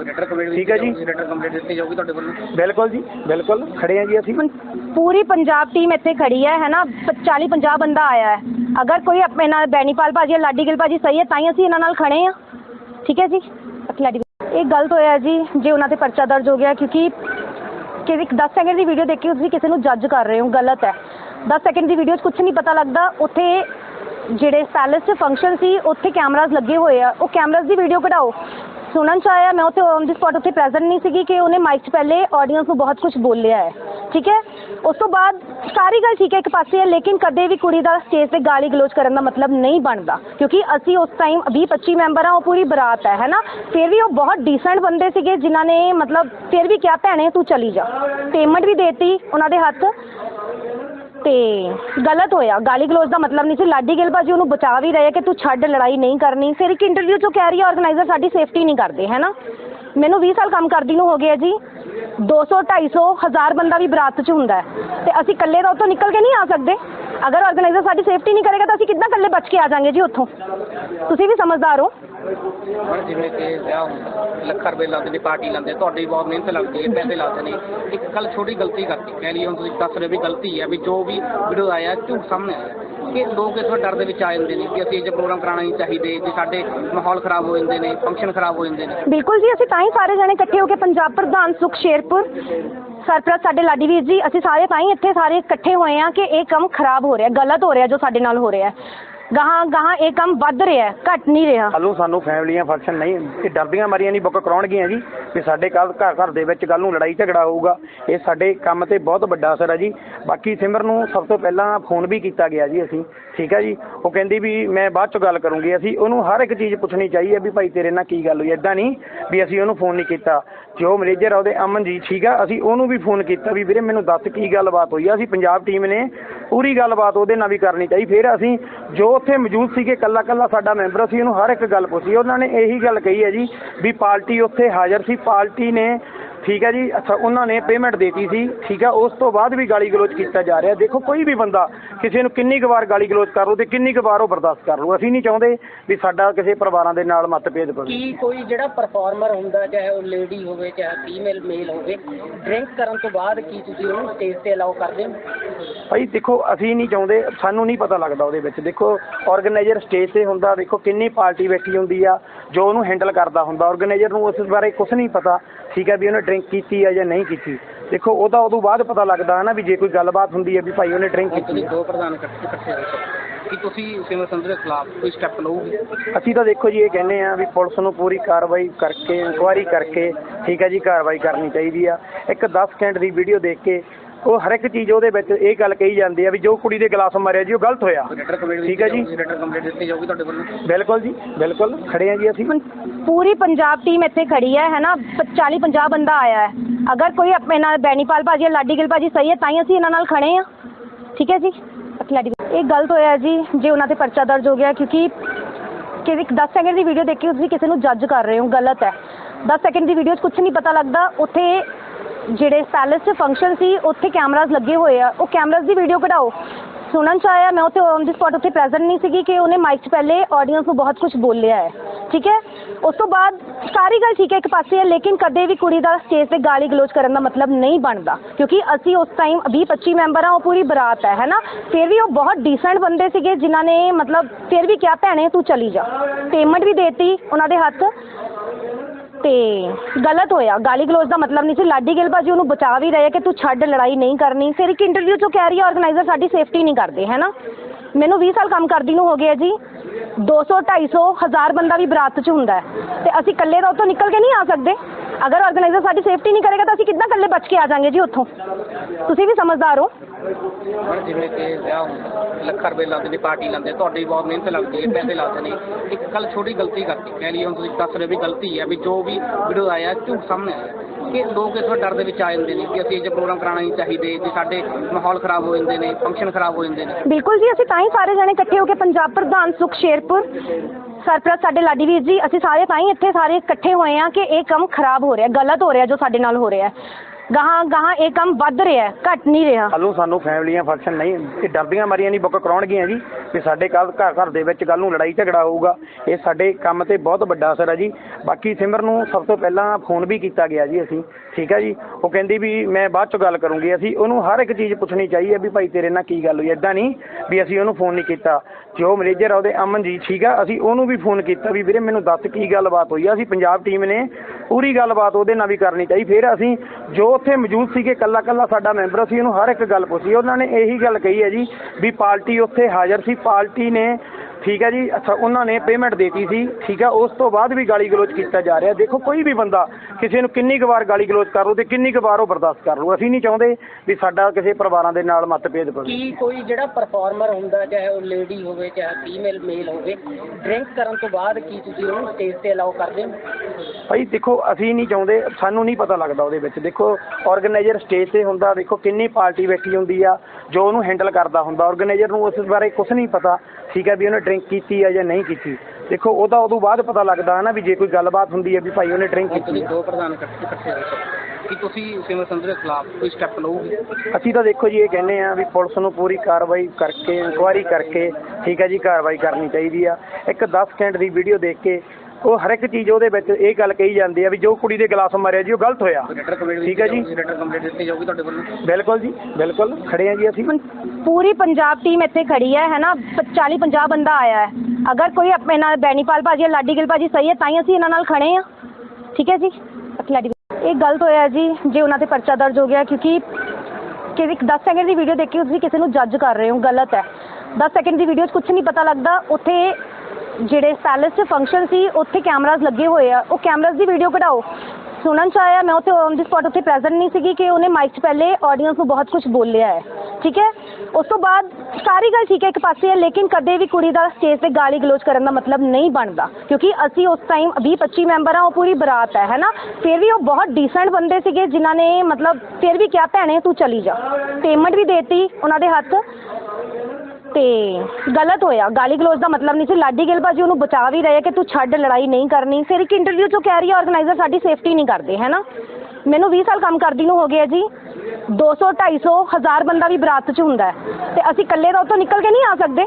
ਠੀਕ ਹੈ ਜੀ? ਰਿਟਰ ਕੰਪਲੀਟ ਦਿੱਤੀ ਜਾਊਗੀ ਤੁਹਾਡੇ ਵੱਲੋਂ। ਬਿਲਕੁਲ ਜੀ ਬਿਲਕੁਲ। ਖੜੇ ਆ ਜੀ ਅਸੀਂ। ਪੂਰੀ ਪੰਜਾਬ ਟੀਮ ਇੱਥੇ ਖੜੀ ਹੈ ਹੈ ਨਾ? 40 50 ਬੰਦਾ ਆਇਆ ਹੈ। ਅਗਰ ਕੋਈ ਆਪਣੇ ਨਾਲ ਬੈਨੀਪਾਲ ਭਾਜੀ ਜਾਂ ਲਾਡੀ ਗਿਲ ਭਾਜੀ ਸਹੀ ਹੈ ਤਾਂ ਹੀ ਅਸੀਂ ਇਹਨਾਂ ਨਾਲ ਖੜੇ ਆ ਠੀਕ ਹੈ ਜੀ? ਲਾਡੀ ਇਹ ਗਲਤ ਹੋਇਆ ਜੀ ਜੇ ਉਹਨਾਂ ਤੇ ਪਰਚਾ ਦਰਜ ਹੋ ਗਿਆ ਕਿਉਂਕਿ ਕਿ ਇੱਕ 10 ਸੈਕਿੰਡ ਦੀ ਵੀਡੀਓ ਦੇਖ ਕੇ ਤੁਸੀਂ ਕਿਸੇ ਨੂੰ ਜੱਜ ਕਰ ਰਹੇ ਹੋ ਗਲਤ ਹੈ। 10 ਸੈਕਿੰਡ ਦੀ ਵੀਡੀਓ 'ਚ ਕੁਝ ਨਹੀਂ ਪਤਾ ਲੱਗਦਾ ਉੱਥੇ ਜਿਹੜੇ ਪੈਲੇਸ 'ਚ ਫੰਕਸ਼ਨ ਸੀ, ਉੱਥੇ ਕੈਮਰਾਜ਼ ਲੱਗੇ ਹੋਏ ਆ। ਉਹ ਕੈਮਰਾਜ਼ ਦੀ ਵੀਡੀਓ ਕਢਾਓ। ਸੁਣਨ ਚ ਆਇਆ, ਮੈਂ ਉੱਥੇ ਔਨ ਦੀ ਸਪੌਟ ਉੱਥੇ ਪ੍ਰੈਜ਼ੈਂਟ ਨਹੀਂ ਸੀਗੀ ਕਿ ਉਹਨੇ ਮਾਈਕ 'ਚ ਪਹਿਲੇ ਆਡੀਅנס ਨੂੰ ਬਹੁਤ ਕੁਝ ਬੋਲਿਆ ਹੈ। ਠੀਕ ਹੈ? ਉਸ ਤੋਂ ਬਾਅਦ ਸਾਰੀ ਗੱਲ ਠੀਕ ਹੈ ਇੱਕ ਪਾਸੇ ਹੈ, ਲੇਕਿਨ ਕਦੇ ਵੀ ਕੁੜੀ ਦਾ ਸਟੇਜ ਤੇ ਗਾਲੀ ਗਲੋਚ ਕਰਨ ਦਾ ਮਤਲਬ ਨਹੀਂ ਬਣਦਾ। ਕਿਉਂਕਿ ਅਸੀਂ ਉਸ ਟਾਈਮ 20 25 ਮੈਂਬਰ ਆ ਉਹ ਪੂਰੀ ਬਰਾਤ ਹੈ ਹੈਨਾ ਫਿਰ ਵੀ ਉਹ ਬਹੁਤ ਡੀਸੈਂਟ ਬੰਦੇ ਸੀਗੇ, ਜਿਨ੍ਹਾਂ ਨੇ ਮਤਲਬ ਫਿਰ ਵੀ ਕਿਹਾ, ਭੈਣੇ ਤੂੰ ਚਲੀ ਜਾ। ਪੇਮੈਂਟ ਵੀ ਦੇਤੀ ਉਹਨਾਂ ਦੇ ਹੱਥ। ਅਤੇ ਗਲਤ ਹੋਇਆ। ਗਾਲੀ ਗਲੋਚ ਦਾ ਮਤਲਬ ਨਹੀਂ ਸੀ। ਲਾਡੀ ਗਿੱਲ ਭਾਜੀ ਉਹਨੂੰ ਬਚਾ ਵੀ ਰਹੇ ਆ ਕਿ ਤੂੰ ਛੱਡ, ਲੜਾਈ ਨਹੀਂ ਕਰਨੀ। ਫਿਰ ਇੱਕ ਇੰਟਰਵਿਊ ਚੋਂ ਕਹਿ ਰਹੀ ਹੈ ਆਰਗੇਨਾਈਜ਼ਰ ਸਾਡੀ ਸੇਫਟੀ ਨਹੀਂ ਕਰਦੇ, ਹੈ ਨਾ? ਮੈਨੂੰ 20 ਸਾਲ ਕੰਮ ਕਰਦੀ ਨੂੰ ਹੋ ਗਿਆ ਜੀ। 200 250 ਹਜ਼ਾਰ ਬੰਦਾ ਵੀ ਬਰਾਤ 'ਚ ਹੁੰਦਾ ਹੈ। ਤੇ ਅਸੀਂ ਇਕੱਲੇ ਤਾਂ ਉੱਥੋਂ ਨਿਕਲ ਕੇ ਨਹੀਂ ਆ ਸਕਦੇ। ਅਗਰ ਆਰਗੇਨਾਈਜ਼ਰ ਸਾਡੀ ਸੇਫਟੀ ਨਹੀਂ ਕਰੇਗਾ ਤਾਂ ਅਸੀਂ ਕਿੱਦਾਂ ਇਕੱਲੇ ਬਚ ਕੇ ਆ ਜਾਾਂਗੇ ਜੀ ਉੱਥੋਂ? ਤੁਸੀਂ ਵੀ ਸਮਝਦਾਰ ਹੋ। ਹੁਣ ਜਿਵੇਂ ਕਿ ਵਿਆਹ ਹੁੰਦਾ, ਲੱਖਾਂ ਰੁਪਏ ਲਾਉਂਦੇ ਨੇ, ਪਾਰਟੀ ਲਾਉਂਦੇ ਤੁਹਾਡੀ ਬਹੁਤ ਮਿਹਨਤ ਲੱਗਦੀ ਹੈ, ਪੈਸੇ ਲਾਉਂਦੇ ਨੇ। ਇੱਕ ਕੱਲ ਛੋਟੀ ਗਲਤੀ ਕਰਤੀ, ਕਹਿ ਲਈ ਹੁਣ ਤੁਸੀਂ ਦੱਸ ਰਹੇ ਵੀ ਗਲਤੀ ਹੈ, ਵੀ ਜੋ ਵੀ ਵੀਡੀਓ ਆਇਆ, ਝੂਠ ਸਾਹਮਣੇ ਆਇਆ। ਕਿ ਲੋਕ ਇਸ ਵਾਰ ਡਰ ਦੇ ਵਿੱਚ ਆ ਜਾਂਦੇ ਨੇ ਕਿ ਅਸੀਂ ਇਹ ਪ੍ਰੋਗਰਾਮ ਕਰਾਉਣਾ ਨਹੀਂ ਚਾਹੀਦੇ ਕਿ ਸਾਡੇ ਮਾਹੌਲ ਖਰਾਬ ਹੋ ਜਾਂਦੇ ਨੇ ਫੰਕਸ਼ਨ ਖਰਾਬ ਹੋ ਜਾਂਦੇ ਨੇ। ਬਿਲਕੁਲ ਜੀ, ਅਸੀਂ ਤਾਂ ਹੀ ਸਾਰੇ ਜਣੇ ਇਕੱਠੇ ਹੋ ਕੇ ਪੰਜਾਬ ਪ੍ਰਧਾਨ ਸੁਖ ਸ਼ੇਰਪੁਰ, ਸਰਪ੍ਰਸਤ ਸਾਡੇ ਲਾਡੀ ਵੀਰ ਜੀ, ਅਸੀਂ ਸਾਰੇ ਤਾਂ ਹੀ ਇੱਥੇ ਸਾਰੇ ਇਕੱਠੇ ਹੋਏ ਆ ਕਿ ਇਹ ਕੰਮ ਖਰਾਬ ਹੋ ਰਿਹਾ, ਗਲਤ ਹੋ ਰਿਹਾ ਜੋ ਸਾਡੇ ਨਾਲ ਹੋ ਰਿਹਾ। ਗਾਹਾਂ ਗਾਹਾਂ ਇਹ ਕੰਮ ਵੱਧ ਰਿਹਾ ਹੈ, ਘਟ ਨਹੀਂ ਰਿਹਾ। ਕੱਲ੍ਹ ਨੂੰ ਸਾਨੂੰ ਫੈਮਲੀਆਂ ਫੰਕਸ਼ਨ ਨਹੀਂ ਇਹ ਡਰਦੀਆਂ ਮਾਰੀਆਂ ਨਹੀਂ ਬੁੱਕ ਕਰਾਉਣਗੀਆਂ ਜੀ ਵੀ ਸਾਡੇ ਕੱਲ ਘਰ ਘਰ ਦੇ ਵਿੱਚ ਕੱਲ ਨੂੰ ਲੜਾਈ ਝਗੜਾ ਹੋਊਗਾ। ਇਹ ਸਾਡੇ ਕੰਮ ਤੇ ਬਹੁਤ ਵੱਡਾ ਅਸਰ ਹੈ ਜੀ। ਬਾਕੀ ਸਿਮਰ ਨੂੰ ਸਭ ਤੋਂ ਪਹਿਲਾਂ ਫੋਨ ਵੀ ਕੀਤਾ ਗਿਆ ਜੀ ਅਸੀਂ ਠੀਕ ਹੈ ਜੀ? ਉਹ ਕਹਿੰਦੀ ਵੀ ਮੈਂ ਬਾਅਦ 'ਚੋਂ ਗੱਲ ਕਰੂੰਗੀ। ਅਸੀਂ ਉਹਨੂੰ ਹਰ ਇੱਕ ਚੀਜ਼ ਪੁੱਛਣੀ ਚਾਹੀਏ ਵੀ ਭਾਈ ਤੇਰੇ ਨਾਲ ਕੀ ਗੱਲ ਹੋਈ ਐਦਾਂ ਨਹੀਂ ਵੀ ਅਸੀਂ ਉਹਨੂੰ ਫੋਨ ਨਹੀਂ ਕੀਤਾ। ਜੋ ਮੈਨੇਜਰ ਆ ਉਹਦੇ ਅਮਨਜੀਤ ਠੀਕ ਆ ਅਸੀਂ ਉਹਨੂੰ ਵੀ ਫੋਨ ਕੀਤਾ ਵੀ ਵੀਰੇ ਮੈਨੂੰ ਦੱਸ ਕੀ ਗੱਲਬਾਤ ਹੋਈ ਆ। ਅਸੀਂ ਪੰਜਾਬ ਟੀਮ ਨੇ ਪੂਰੀ ਗੱਲਬਾਤ ਉਹਦੇ ਨਾਲ ਵੀ ਕਰਨੀ ਚਾਹੀ। ਫਿਰ ਅਸੀਂ ਜੋ ਉੱਥੇ ਮੌਜੂਦ ਸੀਗੇ, ਕੱਲਾ ਕੱਲਾ ਸਾਡਾ ਮੈਂਬਰ ਸੀ, ਉਹਨੂੰ ਹਰ ਇੱਕ ਗੱਲ ਪੁੱਛੀ। ਉਹਨਾਂ ਨੇ ਇਹੀ ਗੱਲ ਕਹੀ ਹੈ ਜੀ ਵੀ ਪਾਰਟੀ ਉੱਥੇ ਹਾਜ਼ਰ ਸੀ। ਪਾਰਟੀ ਨੇ ਠੀਕ ਹੈ ਜੀ। ਅੱਛਾ ਉਹਨਾਂ ਨੇ ਪੇਮੈਂਟ ਦੇਤੀ ਸੀ। ਠੀਕ ਹੈ ਉਸ ਤੋਂ ਬਾਅਦ ਵੀ ਗਾਲੀ ਗਲੋਚ ਕੀਤਾ ਜਾ ਰਿਹਾ। ਦੇਖੋ ਕੋਈ ਵੀ ਬੰਦਾ ਕਿਸੇ ਨੂੰ ਕਿੰਨੀ ਕੁ ਵਾਰ ਗਾਲੀ ਗਲੋਚ ਕਰ ਲਓ ਤੇ ਕਿੰਨੀ ਕੁ ਵਾਰ ਉਹ ਬਰਦਾਸ਼ਤ ਕਰ ਲਓ ਅਸੀਂ ਨਹੀਂ ਚਾਹੁੰਦੇ ਵੀ ਸਾਡਾ ਕਿਸੇ ਪਰਿਵਾਰਾਂ ਦੇ ਨਾਲ ਮਤਭੇਦ ਪਵੇ ਕੀ ਕੋਈ ਜਿਹੜਾ ਪਰਫਾਰਮਰ ਹੁੰਦਾ ਚਾਹੇ ਉਹ ਲੇਡੀ ਹੋਵੇ ਚਾਹੇ ਫੀਮੇਲ ਮੇਲ ਹੋਵੇ ਡਰਿੰਕ ਕਰਨ ਤੋਂ ਬਾਅਦ ਕੀ ਤੁਸੀਂ ਉਹਨੂੰ ਸਟੇਜ ਤੇ ਅਲਾਉ ਕਰਦੇ ਹੋ? ਭਾਈ ਦੇਖੋ ਅਸੀਂ ਨਹੀਂ ਚਾਹੁੰਦੇ ਸਾਨੂੰ ਨਹੀਂ ਪਤਾ ਲੱਗਦਾ ਉਹਦੇ ਵਿੱਚ। ਦੇਖੋ ਆਰਗੇਨਾਈਜ਼ਰ ਸਟੇਜ ਤੇ ਹੁੰਦਾ ਦੇਖੋ ਕਿੰਨੀ ਪਾਰਟੀ ਬੈਠੀ ਹੁੰਦੀ ਆ ਜੋ ਉਹਨੂੰ ਹੈਂਡਲ ਕਰਦਾ ਹੁੰਦਾ। ਆਰਗੇਨਾਈਜ਼ਰ ਨੂੰ ਉਸ ਬਾਰੇ ਕੁਝ ਨਹੀਂ ਪਤਾ। ਠੀਕ ਹੈ ਵੀ ਉਹਨੇ ਡਰਿੰਕ ਕੀਤੀ ਆ ਜਾਂ ਨਹੀਂ ਕੀਤੀ। ਦੇਖੋ ਉਹ ਤਾਂ ਉਦੋਂ ਬਾਅਦ ਪਤਾ ਲੱਗਦਾ ਹੈ ਨਾ ਵੀ ਜੇ ਕੋਈ ਗੱਲਬਾਤ ਹੁੰਦੀ ਹੈ ਵੀ ਭਾਈ ਉਹਨੇ ਡਰਿੰਕ ਕੀਤੀ ਦੋ ਪ੍ਰਧਾਨ ਇਕੱਠੇ ਇਕੱਠੇ ਹੋ। ਕੀ ਤੁਸੀਂ ਸਿਮਰ ਸੰਧੂ ਦੇ ਖਿਲਾਫ ਕੋਈ ਸਟੈਪ ਲਓਗੇ? ਅਸੀਂ ਤਾਂ ਦੇਖੋ ਜੀ ਇਹ ਕਹਿੰਦੇ ਆ ਵੀ ਪੁਲਿਸ ਨੂੰ ਪੂਰੀ ਕਾਰਵਾਈ ਕਰਕੇ ਇਨਕੁਆਇਰੀ ਕਰਕੇ ਠੀਕ ਹੈ ਜੀ ਕਾਰਵਾਈ ਕਰਨੀ ਚਾਹੀਦੀ ਆ। ਇੱਕ 10 ਸਕਿੰਟ ਦੀ ਵੀਡੀਓ ਦੇਖ ਕੇ ਉਹ ਹਰ ਇੱਕ ਚੀਜ਼ ਉਹਦੇ ਵਿੱਚ ਇਹ ਗੱਲ ਕਹੀ ਜਾਂਦੀ ਆ ਵੀ ਜੋ ਕੁੜੀ ਦੇ ਗਲਾਸ ਮਾਰਿਆ ਜੀ ਉਹ ਗਲਤ ਹੋਇਆ। ਠੀਕ ਹੈ ਜੀ? ਰੈਟਰ ਕੰਪਲੀਟ ਦਿੱਤੀ ਜਾਊਗੀ ਤੁਹਾਡੇ ਵੱਲੋਂ। ਬਿਲਕੁਲ ਜੀ ਬਿਲਕੁਲ। ਖੜੇ ਆ ਜੀ ਅਸੀਂ। ਪੂਰੀ ਪੰਜਾਬ ਟੀਮ ਇੱਥੇ ਖੜੀ ਹੈ ਹੈ ਨਾ? 40 50 ਬੰਦਾ ਆਇਆ ਹੈ। ਅਗਰ ਕੋਈ ਆਪਣੇ ਨਾਲ ਬੈਨੀਪਾਲ ਭਾਜੀ ਜਾਂ ਲਾਡੀ ਗਿੱਲ ਭਾਜੀ ਸਹੀ ਹੈ ਤਾਂ ਹੀ ਅਸੀਂ ਇਹਨਾਂ ਨਾਲ ਖੜੇ ਆ ਠੀਕ ਹੈ ਜੀ? ਲਾਡੀ ਇਹ ਗਲਤ ਹੋਇਆ ਜੀ ਜੇ ਉਹਨਾਂ ਤੇ ਪਰਚਾ ਦਰਜ ਹੋ ਗਿਆ ਕਿਉਂਕਿ ਕਿ ਇੱਕ 10 ਸੈਕਿੰਡ ਦੀ ਵੀਡੀਓ ਦੇਖ ਕੇ ਤੁਸੀਂ ਕਿਸੇ ਨੂੰ ਜੱਜ ਕਰ ਰਹੇ ਹੋ ਗਲਤ ਹੈ। 10 ਸੈਕਿੰਡ ਦੀ ਵੀਡੀਓ 'ਚ ਕੁਝ ਨਹੀਂ ਪਤਾ ਲੱਗਦਾ ਉੱਥੇ ਜਿਹੜੇ ਪੈਲੇਸ 'ਚ ਫੰਕਸ਼ਨ ਸੀ, ਉੱਥੇ ਕੈਮਰਾਜ਼ ਲੱਗੇ ਹੋਏ ਆ। ਉਹ ਕੈਮਰਾਜ਼ ਦੀ ਵੀਡੀਓ ਕਢਾਓ। ਸੁਣਨ ਚ ਆਇਆ, ਮੈਂ ਉੱਥੇ ਔਨ ਦੀ ਸਪੌਟ ਉੱਥੇ ਪ੍ਰੈਜ਼ੈਂਟ ਨਹੀਂ ਸੀਗੀ ਕਿ ਉਹਨੇ ਮਾਈਕ 'ਚ ਪਹਿਲੇ ਆਡੀਅנס ਨੂੰ ਬਹੁਤ ਕੁਝ ਬੋਲਿਆ ਹੈ। ਠੀਕ ਹੈ? ਉਸ ਤੋਂ ਬਾਅਦ ਸਾਰੀ ਗੱਲ ਠੀਕ ਹੈ ਇੱਕ ਪਾਸੇ ਹੈ, ਲੇਕਿਨ ਕਦੇ ਵੀ ਕੁੜੀ ਦਾ ਸਟੇਜ ਤੇ ਗਾਲੀ ਗਲੋਚ ਕਰਨ ਦਾ ਮਤਲਬ ਨਹੀਂ ਬਣਦਾ। ਕਿਉਂਕਿ ਅਸੀਂ ਉਸ ਟਾਈਮ 20 25 ਮੈਂਬਰ ਆ ਉਹ ਪੂਰੀ ਬਰਾਤ ਹੈ, ਹੈਨਾ? ਫਿਰ ਵੀ ਉਹ ਬਹੁਤ ਡੀਸੈਂਟ ਬੰਦੇ ਸੀਗੇ, ਜਿਨ੍ਹਾਂ ਨੇ ਮਤਲਬ ਫਿਰ ਵੀ ਕਿਹਾ, ਭੈਣੇ ਤੂੰ ਚਲੀ ਜਾ। ਪੇਮੈਂਟ ਵੀ ਦੇਤੀ ਉਹਨਾਂ ਦੇ ਹੱਥ। ਅਤੇ ਗਲਤ ਹੋਇਆ। ਗਾਲੀ ਗਲੋਚ ਦਾ ਮਤਲਬ ਨਹੀਂ ਸੀ। ਲਾਡੀ ਗਿੱਲ ਭਾਅ ਜੀ ਉਹਨੂੰ ਬਚਾ ਵੀ ਰਹੇ ਕਿ ਤੂੰ ਛੱਡ, ਲੜਾਈ ਨਹੀਂ ਕਰਨੀ। ਫਿਰ ਇੱਕ ਇੰਟਰਵਿਊ ਚੋਂ ਕਹਿ ਰਹੀ ਹੈ ਆਰਗੇਨਾਈਜ਼ਰ ਸਾਡੀ ਸੇਫਟੀ ਨਹੀਂ ਕਰਦੇ, ਹੈ ਨਾ? ਮੈਨੂੰ 20 ਸਾਲ ਕੰਮ ਕਰਦੀ ਨੂੰ ਹੋ ਗਿਆ ਜੀ। 200 250 ਹਜ਼ਾਰ ਬੰਦਾ ਵੀ ਬਰਾਤ 'ਚ ਹੁੰਦਾ ਹੈ। ਤੇ ਅਸੀਂ ਇਕੱਲੇ ਤਾਂ ਉੱਥੋਂ ਨਿਕਲ ਕੇ ਨਹੀਂ ਆ ਸਕਦੇ। ਅਗਰ ਆਰਗੇਨਾਈਜ਼ਰ ਸਾਡੀ ਸੇਫਟੀ ਨਹੀਂ ਕਰੇਗਾ ਤਾਂ ਅਸੀਂ ਕਿੱਦਾਂ ਇਕੱਲੇ ਬਚ ਕੇ ਆ ਜਾਾਂਗੇ ਜੀ ਉੱਥੋਂ? ਤੁਸੀਂ ਵੀ ਸਮਝਦਾਰ ਹੋ। ਹੁਣ ਜਿਵੇਂ ਕਿ ਵਿਆਹ ਹੁੰਦਾ, ਲੱਖਾਂ ਰੁਪਏ ਲਾਉਂਦੇ ਨੇ, ਪਾਰਟੀ ਲਾਉਂਦੇ ਤੁਹਾਡੀ ਬਹੁਤ ਮਿਹਨਤ ਲੱਗਦੀ ਹੈ, ਪੈਸੇ ਲਾਉਂਦੇ ਨੇ। ਇੱਕ ਕੱਲ ਛੋਟੀ ਗਲਤੀ ਕਰਤੀ, ਕਹਿ ਲਈ ਹੁਣ ਤੁਸੀਂ ਦੱਸ ਰਹੇ ਹੋ ਵੀ ਗਲਤੀ ਹੈ, ਵੀ ਜੋ ਵੀ ਵੀਡੀਓ ਆਇਆ, ਝੂਠ ਸਾਹਮਣੇ ਆਇਆ। ਕਿ ਲੋਕ ਇਸ ਵਾਰ ਡਰ ਦੇ ਵਿੱਚ ਆ ਜਾਂਦੇ ਨੇ ਕਿ ਅਸੀਂ ਇਹ ਜਿਹਾ ਪ੍ਰੋਗਰਾਮ ਕਰਾਉਣਾ ਨਹੀਂ ਚਾਹੀਦੇ ਕਿ ਸਾਡੇ ਮਾਹੌਲ ਖਰਾਬ ਹੋ ਜਾਂਦੇ ਨੇ ਫੰਕਸ਼ਨ ਖਰਾਬ ਹੋ ਜਾਂਦੇ ਨੇ। ਬਿਲਕੁਲ ਜੀ ਅਸੀਂ ਤਾਂ ਹੀ ਸਾਰੇ ਜਣੇ ਇਕੱਠੇ ਹੋ ਕੇ ਪੰਜਾਬ ਪ੍ਰਧਾਨ ਸੁਖ ਸ਼ੇਰਪੁਰ ਸਰਪ੍ਰਸਤ ਸਾਡੇ ਲਾਡੀ ਵੀਰ ਜੀ ਅਸੀਂ ਸਾਰੇ ਤਾਂ ਹੀ ਇੱਥੇ ਸਾਰੇ ਇਕੱਠੇ ਹੋਏ ਆ ਕਿ ਇਹ ਕੰਮ ਖਰਾਬ ਹੋ ਰਿਹਾ ਗਲਤ ਹੋ ਰਿਹਾ ਜੋ ਸਾਡੇ ਨਾਲ ਹੋ ਰਿਹਾ ਗਾਹਾਂ ਗਾਹਾਂ ਇਹ ਕੰਮ ਵੱਧ ਰਿਹਾ ਘਟ ਨਹੀਂ ਰਿਹਾ। ਨੂੰ ਸਾਨੂੰ ਫੈਮਲੀਆਂ ਫੰਕਸ਼ਨ ਨਹੀਂ ਇਹ ਡਰਦੀਆਂ ਮਾਰੀਆਂ ਨਹੀਂ ਬੁੱਕ ਕਰਾਉਣਗੀਆਂ ਜੀ। ਵੀ ਸਾਡੇ ਕੱਲ ਘਰ ਘਰ ਦੇ ਵਿੱਚ ਕੱਲ ਨੂੰ ਲੜਾਈ ਝਗੜਾ ਹੋਊਗਾ। ਇਹ ਸਾਡੇ ਕੰਮ ਤੇ ਬਹੁਤ ਵੱਡਾ ਅਸਰ ਹੈ ਜੀ। ਬਾਕੀ ਸਿਮਰ ਨੂੰ ਸਭ ਤੋਂ ਪਹਿਲਾਂ ਫੋਨ ਵੀ ਕੀਤਾ ਗਿਆ ਜੀ ਅਸੀਂ। ਠੀਕ ਹੈ ਜੀ? ਉਹ ਕਹਿੰਦੀ ਵੀ ਮੈਂ ਬਾਅਦ 'ਚੋਂ ਗੱਲ ਕਰੂੰਗੀ। ਅਸੀਂ ਉਹਨੂੰ ਹਰ ਇੱਕ ਚੀਜ਼ ਪੁੱਛਣੀ ਚਾਹੀਏ ਵੀ ਭਾਈ ਤੇਰੇ ਨਾਲ ਕੀ ਗੱਲ ਹੋਈ ਐਦਾਂ ਨਹੀਂ ਵੀ ਅਸੀਂ ਉਹਨੂੰ ਫੋਨ ਨਹੀਂ ਕੀਤਾ। ਜੋ ਮੈਨੇਜਰ ਆ ਉਹਦੇ ਅਮਨਜੀਤ ਠੀਕ ਆ, ਅਸੀਂ ਉਹਨੂੰ ਵੀ ਫੋਨ ਕੀਤਾ ਵੀ ਵੀਰੇ ਮੈਨੂੰ ਦੱਸ ਕੀ ਗੱਲਬਾਤ ਹੋਈ ਆ। ਅਸੀਂ ਪੰਜਾਬ ਟੀਮ ਨੇ ਪੂਰੀ ਗੱਲਬਾਤ ਉਹਦੇ ਨਾਲ ਵੀ ਕਰਨੀ ਚਾਹੀ। ਫਿਰ ਅਸੀਂ ਜੋ ਉੱਥੇ ਮੌਜੂਦ ਸੀਗੇ ਕੱਲਾ ਕੱਲਾ ਸਾਡਾ ਮੈਂਬਰ ਸੀ ਉਹਨੂੰ ਹਰ ਇੱਕ ਗੱਲ ਪੁੱਛੀ। ਉਹਨਾਂ ਨੇ ਇਹੀ ਗੱਲ ਕਹੀ ਹੈ ਜੀ ਵੀ ਪਾਰਟੀ ਉੱਥੇ ਹਾਜ਼ਰ ਸੀ ਪਾਰਟੀ ਨੇ ਠੀਕ ਹੈ ਜੀ ਅੱਛਾ ਉਹਨਾਂ ਨੇ ਪੇਮੈਂਟ ਦੇਤੀ ਸੀ ਠੀਕ ਹੈ ਉਸ ਤੋਂ ਬਾਅਦ ਵੀ ਗਾਲੀ ਗਲੋਚ ਕੀਤਾ ਜਾ ਰਿਹਾ। ਦੇਖੋ ਕੋਈ ਵੀ ਬੰਦਾ ਕਿਸੇ ਨੂੰ ਕਿੰਨੀ ਕੁ ਵਾਰ ਗਾਲੀ ਗਲੋਚ ਕਰ ਲੂ ਤੇ ਕਿੰਨੀ ਕੁ ਵਾਰ ਉਹ ਬਰਦਾਸ਼ਤ ਕਰ ਲੂ ਅਸੀਂ ਨਹੀਂ ਚਾਹੁੰਦੇ ਵੀ ਸਾਡਾ ਕਿਸੇ ਪਰਿਵਾਰਾਂ ਦੇ ਨਾਲ ਮਤਭੇਦ ਪਵੇ ਕੀ ਕੋਈ ਜਿਹੜਾ ਪਰਫਾਰਮਰ ਹੁੰਦਾ ਚਾਹੇ ਉਹ ਲੇਡੀ ਹੋਵੇ ਚਾਹੇ ਫੀਮੇਲ ਮੇਲ ਹੋਵੇ ਡਰਿੰਕ ਕਰਨ ਤੋਂ ਬਾਅਦ ਕੀ ਤੁਸੀਂ ਉਹਨੂੰ ਸਟੇਜ ਤੇ ਅਲਾਉ ਕਰਦੇ ਹੋ? ਭਾਈ ਦੇਖੋ ਅਸੀਂ ਨਹੀਂ ਚਾਹੁੰਦੇ ਸਾਨੂੰ ਨਹੀਂ ਪਤਾ ਲੱਗਦਾ ਉਹਦੇ ਵਿੱਚ। ਦੇਖੋ ਆਰਗੇਨਾਈਜ਼ਰ ਸਟੇਜ ਤੇ ਹੁੰਦਾ ਦੇਖੋ ਕਿੰਨੀ ਪਾਰਟੀ ਬੈਠੀ ਹੁੰਦੀ ਆ ਜੋ ਉਹਨੂੰ ਹੈਂਡਲ ਕਰਦਾ ਹੁੰਦਾ। ਆਰਗੇਨਾਈਜ਼ਰ ਨੂੰ ਉਸ ਬਾਰੇ ਕੁਝ ਨਹੀਂ ਪਤਾ ਠੀਕ ਹੈ ਵੀ ਉਹਨੇ ਡਰਿੰਕ ਕੀਤੀ ਆ ਜਾਂ ਨਹੀਂ ਕੀਤੀ ਦੇਖੋ ਉਹਦਾ ਉਦੋਂ ਬਾਅਦ ਪਤਾ ਲੱਗਦਾ ਹੈ ਨਾ ਵੀ ਜੇ ਕੋਈ ਗੱਲਬਾਤ ਹੁੰਦੀ ਹੈ ਵੀ ਭਾਈ ਉਹਨੇ ਡਰਿੰਕ ਕੀਤੀ ਤੁਸੀਂ ਦੋ ਪ੍ਰਧਾਨ ਇਕੱਠੇ ਇਕੱਠੇ ਹੋ ਕੀ ਤੁਸੀਂ ਸਿਮਰ ਸੰਧੂ ਦੇ ਖਿਲਾਫ ਕੋਈ ਸਟੈਪ ਲਓਗੇ? ਅਸੀਂ ਤਾਂ ਦੇਖੋ ਜੀ ਇਹ ਕਹਿੰਦੇ ਆ ਵੀ ਪੁਲਿਸ ਨੂੰ ਪੂਰੀ ਕਾਰਵਾਈ ਕਰਕੇ ਇਨਕੁਆਇਰੀ ਕਰਕੇ ਠੀਕ ਹੈ ਜੀ ਕਾਰਵਾਈ ਕਰਨੀ ਚਾਹੀਦੀ ਆ। ਇੱਕ 10 ਸਕਿੰਟ ਦੀ ਵੀਡੀਓ ਦੇਖ ਕੇ ਉਹ ਹਰ ਇੱਕ ਚੀਜ਼ ਉਹਦੇ ਵਿੱਚ ਇਹ ਗੱਲ ਕਹੀ ਜਾਂਦੀ ਆ ਵੀ ਜੋ ਕੁੜੀ ਦੇ ਗਲਾਸ ਮਾਰਿਆ ਜੀ ਉਹ ਗਲਤ ਹੋਇਆ। ਠੀਕ ਹੈ ਜੀ? ਲੈਟਰ ਕੰਪਲੀਟ ਦਿੱਤੀ ਜਾਊਗੀ ਤੁਹਾਡੇ ਵੱਲੋਂ। ਬਿਲਕੁਲ ਜੀ ਬਿਲਕੁਲ। ਖੜੇ ਆ ਜੀ ਅਸੀਂ। ਪੂਰੀ ਪੰਜਾਬ ਟੀਮ ਇੱਥੇ ਖੜੀ ਹੈ ਹੈ ਨਾ? 40 50 ਬੰਦਾ ਆਇਆ ਹੈ। ਅਗਰ ਕੋਈ ਆਪਣੇ ਨਾਲ ਬੈਨੀਪਾਲ ਭਾਜੀ ਜਾਂ ਲਾਡੀ ਗਿੱਲ ਭਾਜੀ ਸਹੀ ਹੈ ਤਾਂ ਹੀ ਅਸੀਂ ਇਹਨਾਂ ਨਾਲ ਖੜੇ ਆ ਠੀਕ ਹੈ ਜੀ? ਲਾਡੀ ਇਹ ਗਲਤ ਹੋਇਆ ਜੀ ਜੇ ਉਹਨਾਂ ਤੇ ਪਰਚਾ ਦਰਜ ਹੋ ਗਿਆ ਕਿਉਂਕਿ ਕਿ ਇੱਕ 10 ਸੈਕਿੰਡ ਦੀ ਵੀਡੀਓ ਦੇਖ ਕੇ ਤੁਸੀਂ ਕਿਸੇ ਨੂੰ ਜੱਜ ਕਰ ਰਹੇ ਹੋ ਗਲਤ ਹੈ। 10 ਸੈਕਿੰਡ ਦੀ ਵੀਡੀਓ 'ਚ ਕੁਝ ਨਹੀਂ ਪਤਾ ਲੱਗਦਾ ਉੱਥੇ ਜਿਹੜੇ ਪੈਲੇਸ 'ਚ ਫੰਕਸ਼ਨ ਸੀ, ਉੱਥੇ ਕੈਮਰਾਜ਼ ਲੱਗੇ ਹੋਏ ਆ। ਉਹ ਕੈਮਰਾਜ਼ ਦੀ ਵੀਡੀਓ ਕਢਾਓ। ਸੁਣਨ ਚ ਆਇਆ, ਮੈਂ ਉੱਥੇ ਔਨ ਦੀ ਸਪੌਟ ਉੱਥੇ ਪ੍ਰੈਜ਼ੈਂਟ ਨਹੀਂ ਸੀਗੀ ਕਿ ਉਹਨੇ ਮਾਈਕ 'ਚ ਪਹਿਲੇ ਆਡੀਅנס ਨੂੰ ਬਹੁਤ ਕੁਝ ਬੋਲਿਆ ਹੈ। ਠੀਕ ਹੈ? ਉਸ ਤੋਂ ਬਾਅਦ ਸਾਰੀ ਗੱਲ ਠੀਕ ਹੈ ਇੱਕ ਪਾਸੇ ਹੈ, ਲੇਕਿਨ ਕਦੇ ਵੀ ਕੁੜੀ ਦਾ ਸਟੇਜ ਤੇ ਗਾਲੀ ਗਲੋਚ ਕਰਨ ਦਾ ਮਤਲਬ ਨਹੀਂ ਬਣਦਾ। ਕਿਉਂਕਿ ਅਸੀਂ ਉਸ ਟਾਈਮ 20 25 ਮੈਂਬਰ ਆ ਉਹ ਪੂਰੀ ਬਰਾਤ ਹੈ ਹੈਨਾ ਫਿਰ ਵੀ ਉਹ ਬਹੁਤ ਡੀਸੈਂਟ ਬੰਦੇ ਸੀਗੇ, ਜਿਨ੍ਹਾਂ ਨੇ ਮਤਲਬ ਫਿਰ ਵੀ ਕਿਹਾ, ਭੈਣੇ ਤੂੰ ਚਲੀ ਜਾ। ਪੇਮੈਂਟ ਵੀ ਦੇਤੀ ਉਹਨਾਂ ਦੇ ਹੱਥ। ਅਤੇ ਗਲਤ ਹੋਇਆ। ਗਾਲੀ ਗਲੋਚ ਦਾ ਮਤਲਬ ਨਹੀਂ ਸੀ। ਲਾਡੀ ਗਿੱਲ ਭਾਅ ਜੀ ਉਹਨੂੰ ਬਚਾ ਵੀ ਰਹੇ ਕਿ ਤੂੰ ਛੱਡ, ਲੜਾਈ ਨਹੀਂ ਕਰਨੀ। ਫਿਰ ਇੱਕ ਇੰਟਰਵਿਊ ਚੋਂ ਕਹਿ ਰਹੀ ਹੈ ਔਰਗਨਾਈਜ਼ਰ ਸਾਡੀ ਸੇਫਟੀ ਨਹੀਂ ਕਰਦੇ, ਹੈ ਨਾ? ਮੈਨੂੰ 20 ਸਾਲ ਕੰਮ ਕਰਦੀ ਨੂੰ ਹੋ ਗਿਆ ਜੀ। 200 250 ਹਜ਼ਾਰ ਬੰਦਾ ਵੀ ਬਰਾਤ 'ਚ ਹੁੰਦਾ ਹੈ। ਤੇ ਅਸੀਂ ਇਕੱਲੇ ਤਾਂ ਉੱਥੋਂ ਨਿਕਲ ਕੇ ਨਹੀਂ ਆ ਸਕਦੇ।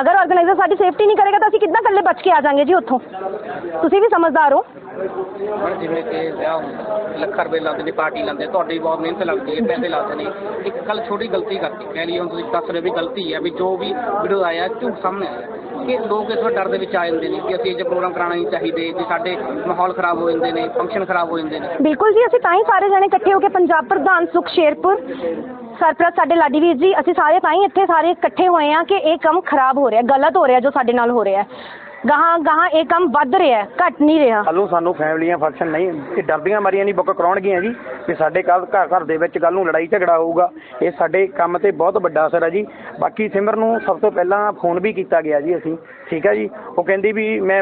ਅਗਰ ਆਰਗੇਨਾਈਜ਼ਰ ਸਾਡੀ ਸੇਫਟੀ ਨਹੀਂ ਕਰੇਗਾ ਤਾਂ ਅਸੀਂ ਕਿੱਦਾਂ ਇਕੱਲੇ ਬਚ ਕੇ ਆ ਜਾਾਂਗੇ ਜੀ ਉੱਥੋਂ? ਤੁਸੀਂ ਵੀ ਸਮਝਦਾਰ ਹੋ। ਹੁਣ ਜਿਵੇਂ ਕਿ ਵਿਆਹ ਹੁੰਦਾ ਲੱਖਾਂ ਰੁਪਏ ਲਾਉਂਦੇ ਨੇ ਪਾਰਟੀ ਲਾਉਂਦੇ ਤੁਹਾਡੀ ਬਹੁਤ ਮਿਹਨਤ ਲੱਗਦੀ ਹੈ ਪੈਸੇ ਲਾਉਂਦੇ ਨੇ। ਇੱਕ ਕੱਲ ਛੋਟੀ ਗਲਤੀ ਕਰਤੀ ਕਹਿ ਲਈ ਹੁਣ ਤੁਸੀਂ ਦੱਸ ਰਹੇ ਹੋ ਵੀ ਗਲਤੀ ਹੈ ਵੀ ਜੋ ਵੀ ਵੀਡੀਓ ਆਇਆ ਝੂਠ ਸਾਹਮਣੇ ਆਇਆ। ਕਿ ਲੋਕ ਇਸ ਵਾਰ ਡਰ ਦੇ ਵਿੱਚ ਆ ਜਾਂਦੇ ਨੇ ਕਿ ਅਸੀਂ ਇਹ ਪ੍ਰੋਗਰਾਮ ਕਰਾਉਣਾ ਨਹੀਂ ਚਾਹੀਦੇ ਵੀ ਸਾਡੇ ਮਾਹੌਲ ਖਰਾਬ ਹੋ ਜਾਂਦੇ ਨੇ ਫੰਕਸ਼ਨ ਖਰਾਬ ਹੋ ਜਾਂਦੇ ਨੇ। ਬਿਲਕੁਲ ਜੀ ਅਸੀਂ ਤਾਂ ਹੀ ਸਾਰੇ ਜਣੇ ਇਕੱਠੇ ਹੋ ਕੇ ਪੰਜਾਬ ਪ੍ਰਧਾਨ ਸੁਖ ਸ਼ੇਰਪੁਰ ਸਰਪ੍ਰਸਤ ਸਾਡੇ ਲਾਡੀ ਵੀਰ ਜੀ ਅਸੀਂ ਸਾਰੇ ਤਾਂ ਹੀ ਇੱਥੇ ਸਾਰੇ ਇਕੱਠੇ ਹੋਏ ਆ ਕਿ ਇਹ ਕੰਮ ਖਰਾਬ ਹੋ ਰਿਹਾ ਗਲਤ ਹੋ ਰਿਹਾ ਜੋ ਸਾਡੇ ਨਾਲ ਹੋ ਰਿਹਾ ਗਾਹਾਂ ਗਾਹਾਂ ਇਹ ਕੰਮ ਵੱਧ ਰਿਹਾ ਹੈ, ਘਟ ਨਹੀਂ ਰਿਹਾ। ਕੱਲ੍ਹ ਸਾਨੂੰ ਫੈਮਲੀਆਂ ਫੰਕਸ਼ਨ ਨਹੀਂ ਇਹ ਡਰਦੀਆਂ ਮਾਰੀਆਂ ਨਹੀਂ ਬੁੱਕ ਕਰਾਉਣਗੀਆਂ ਜੀ। ਵੀ ਸਾਡੇ ਕੱਲ ਘਰ ਘਰ ਦੇ ਵਿੱਚ ਕੱਲ ਨੂੰ ਲੜਾਈ ਝਗੜਾ ਹੋਊਗਾ। ਇਹ ਸਾਡੇ ਕੰਮ ਤੇ ਬਹੁਤ ਵੱਡਾ ਅਸਰ ਹੈ ਜੀ। ਬਾਕੀ ਸਿਮਰ ਨੂੰ ਸਭ ਤੋਂ ਪਹਿਲਾਂ ਫੋਨ ਵੀ ਕੀਤਾ ਗਿਆ ਜੀ ਅਸੀਂ। ਠੀਕ ਹੈ ਜੀ? ਉਹ ਕਹਿੰਦੀ ਵੀ ਮੈਂ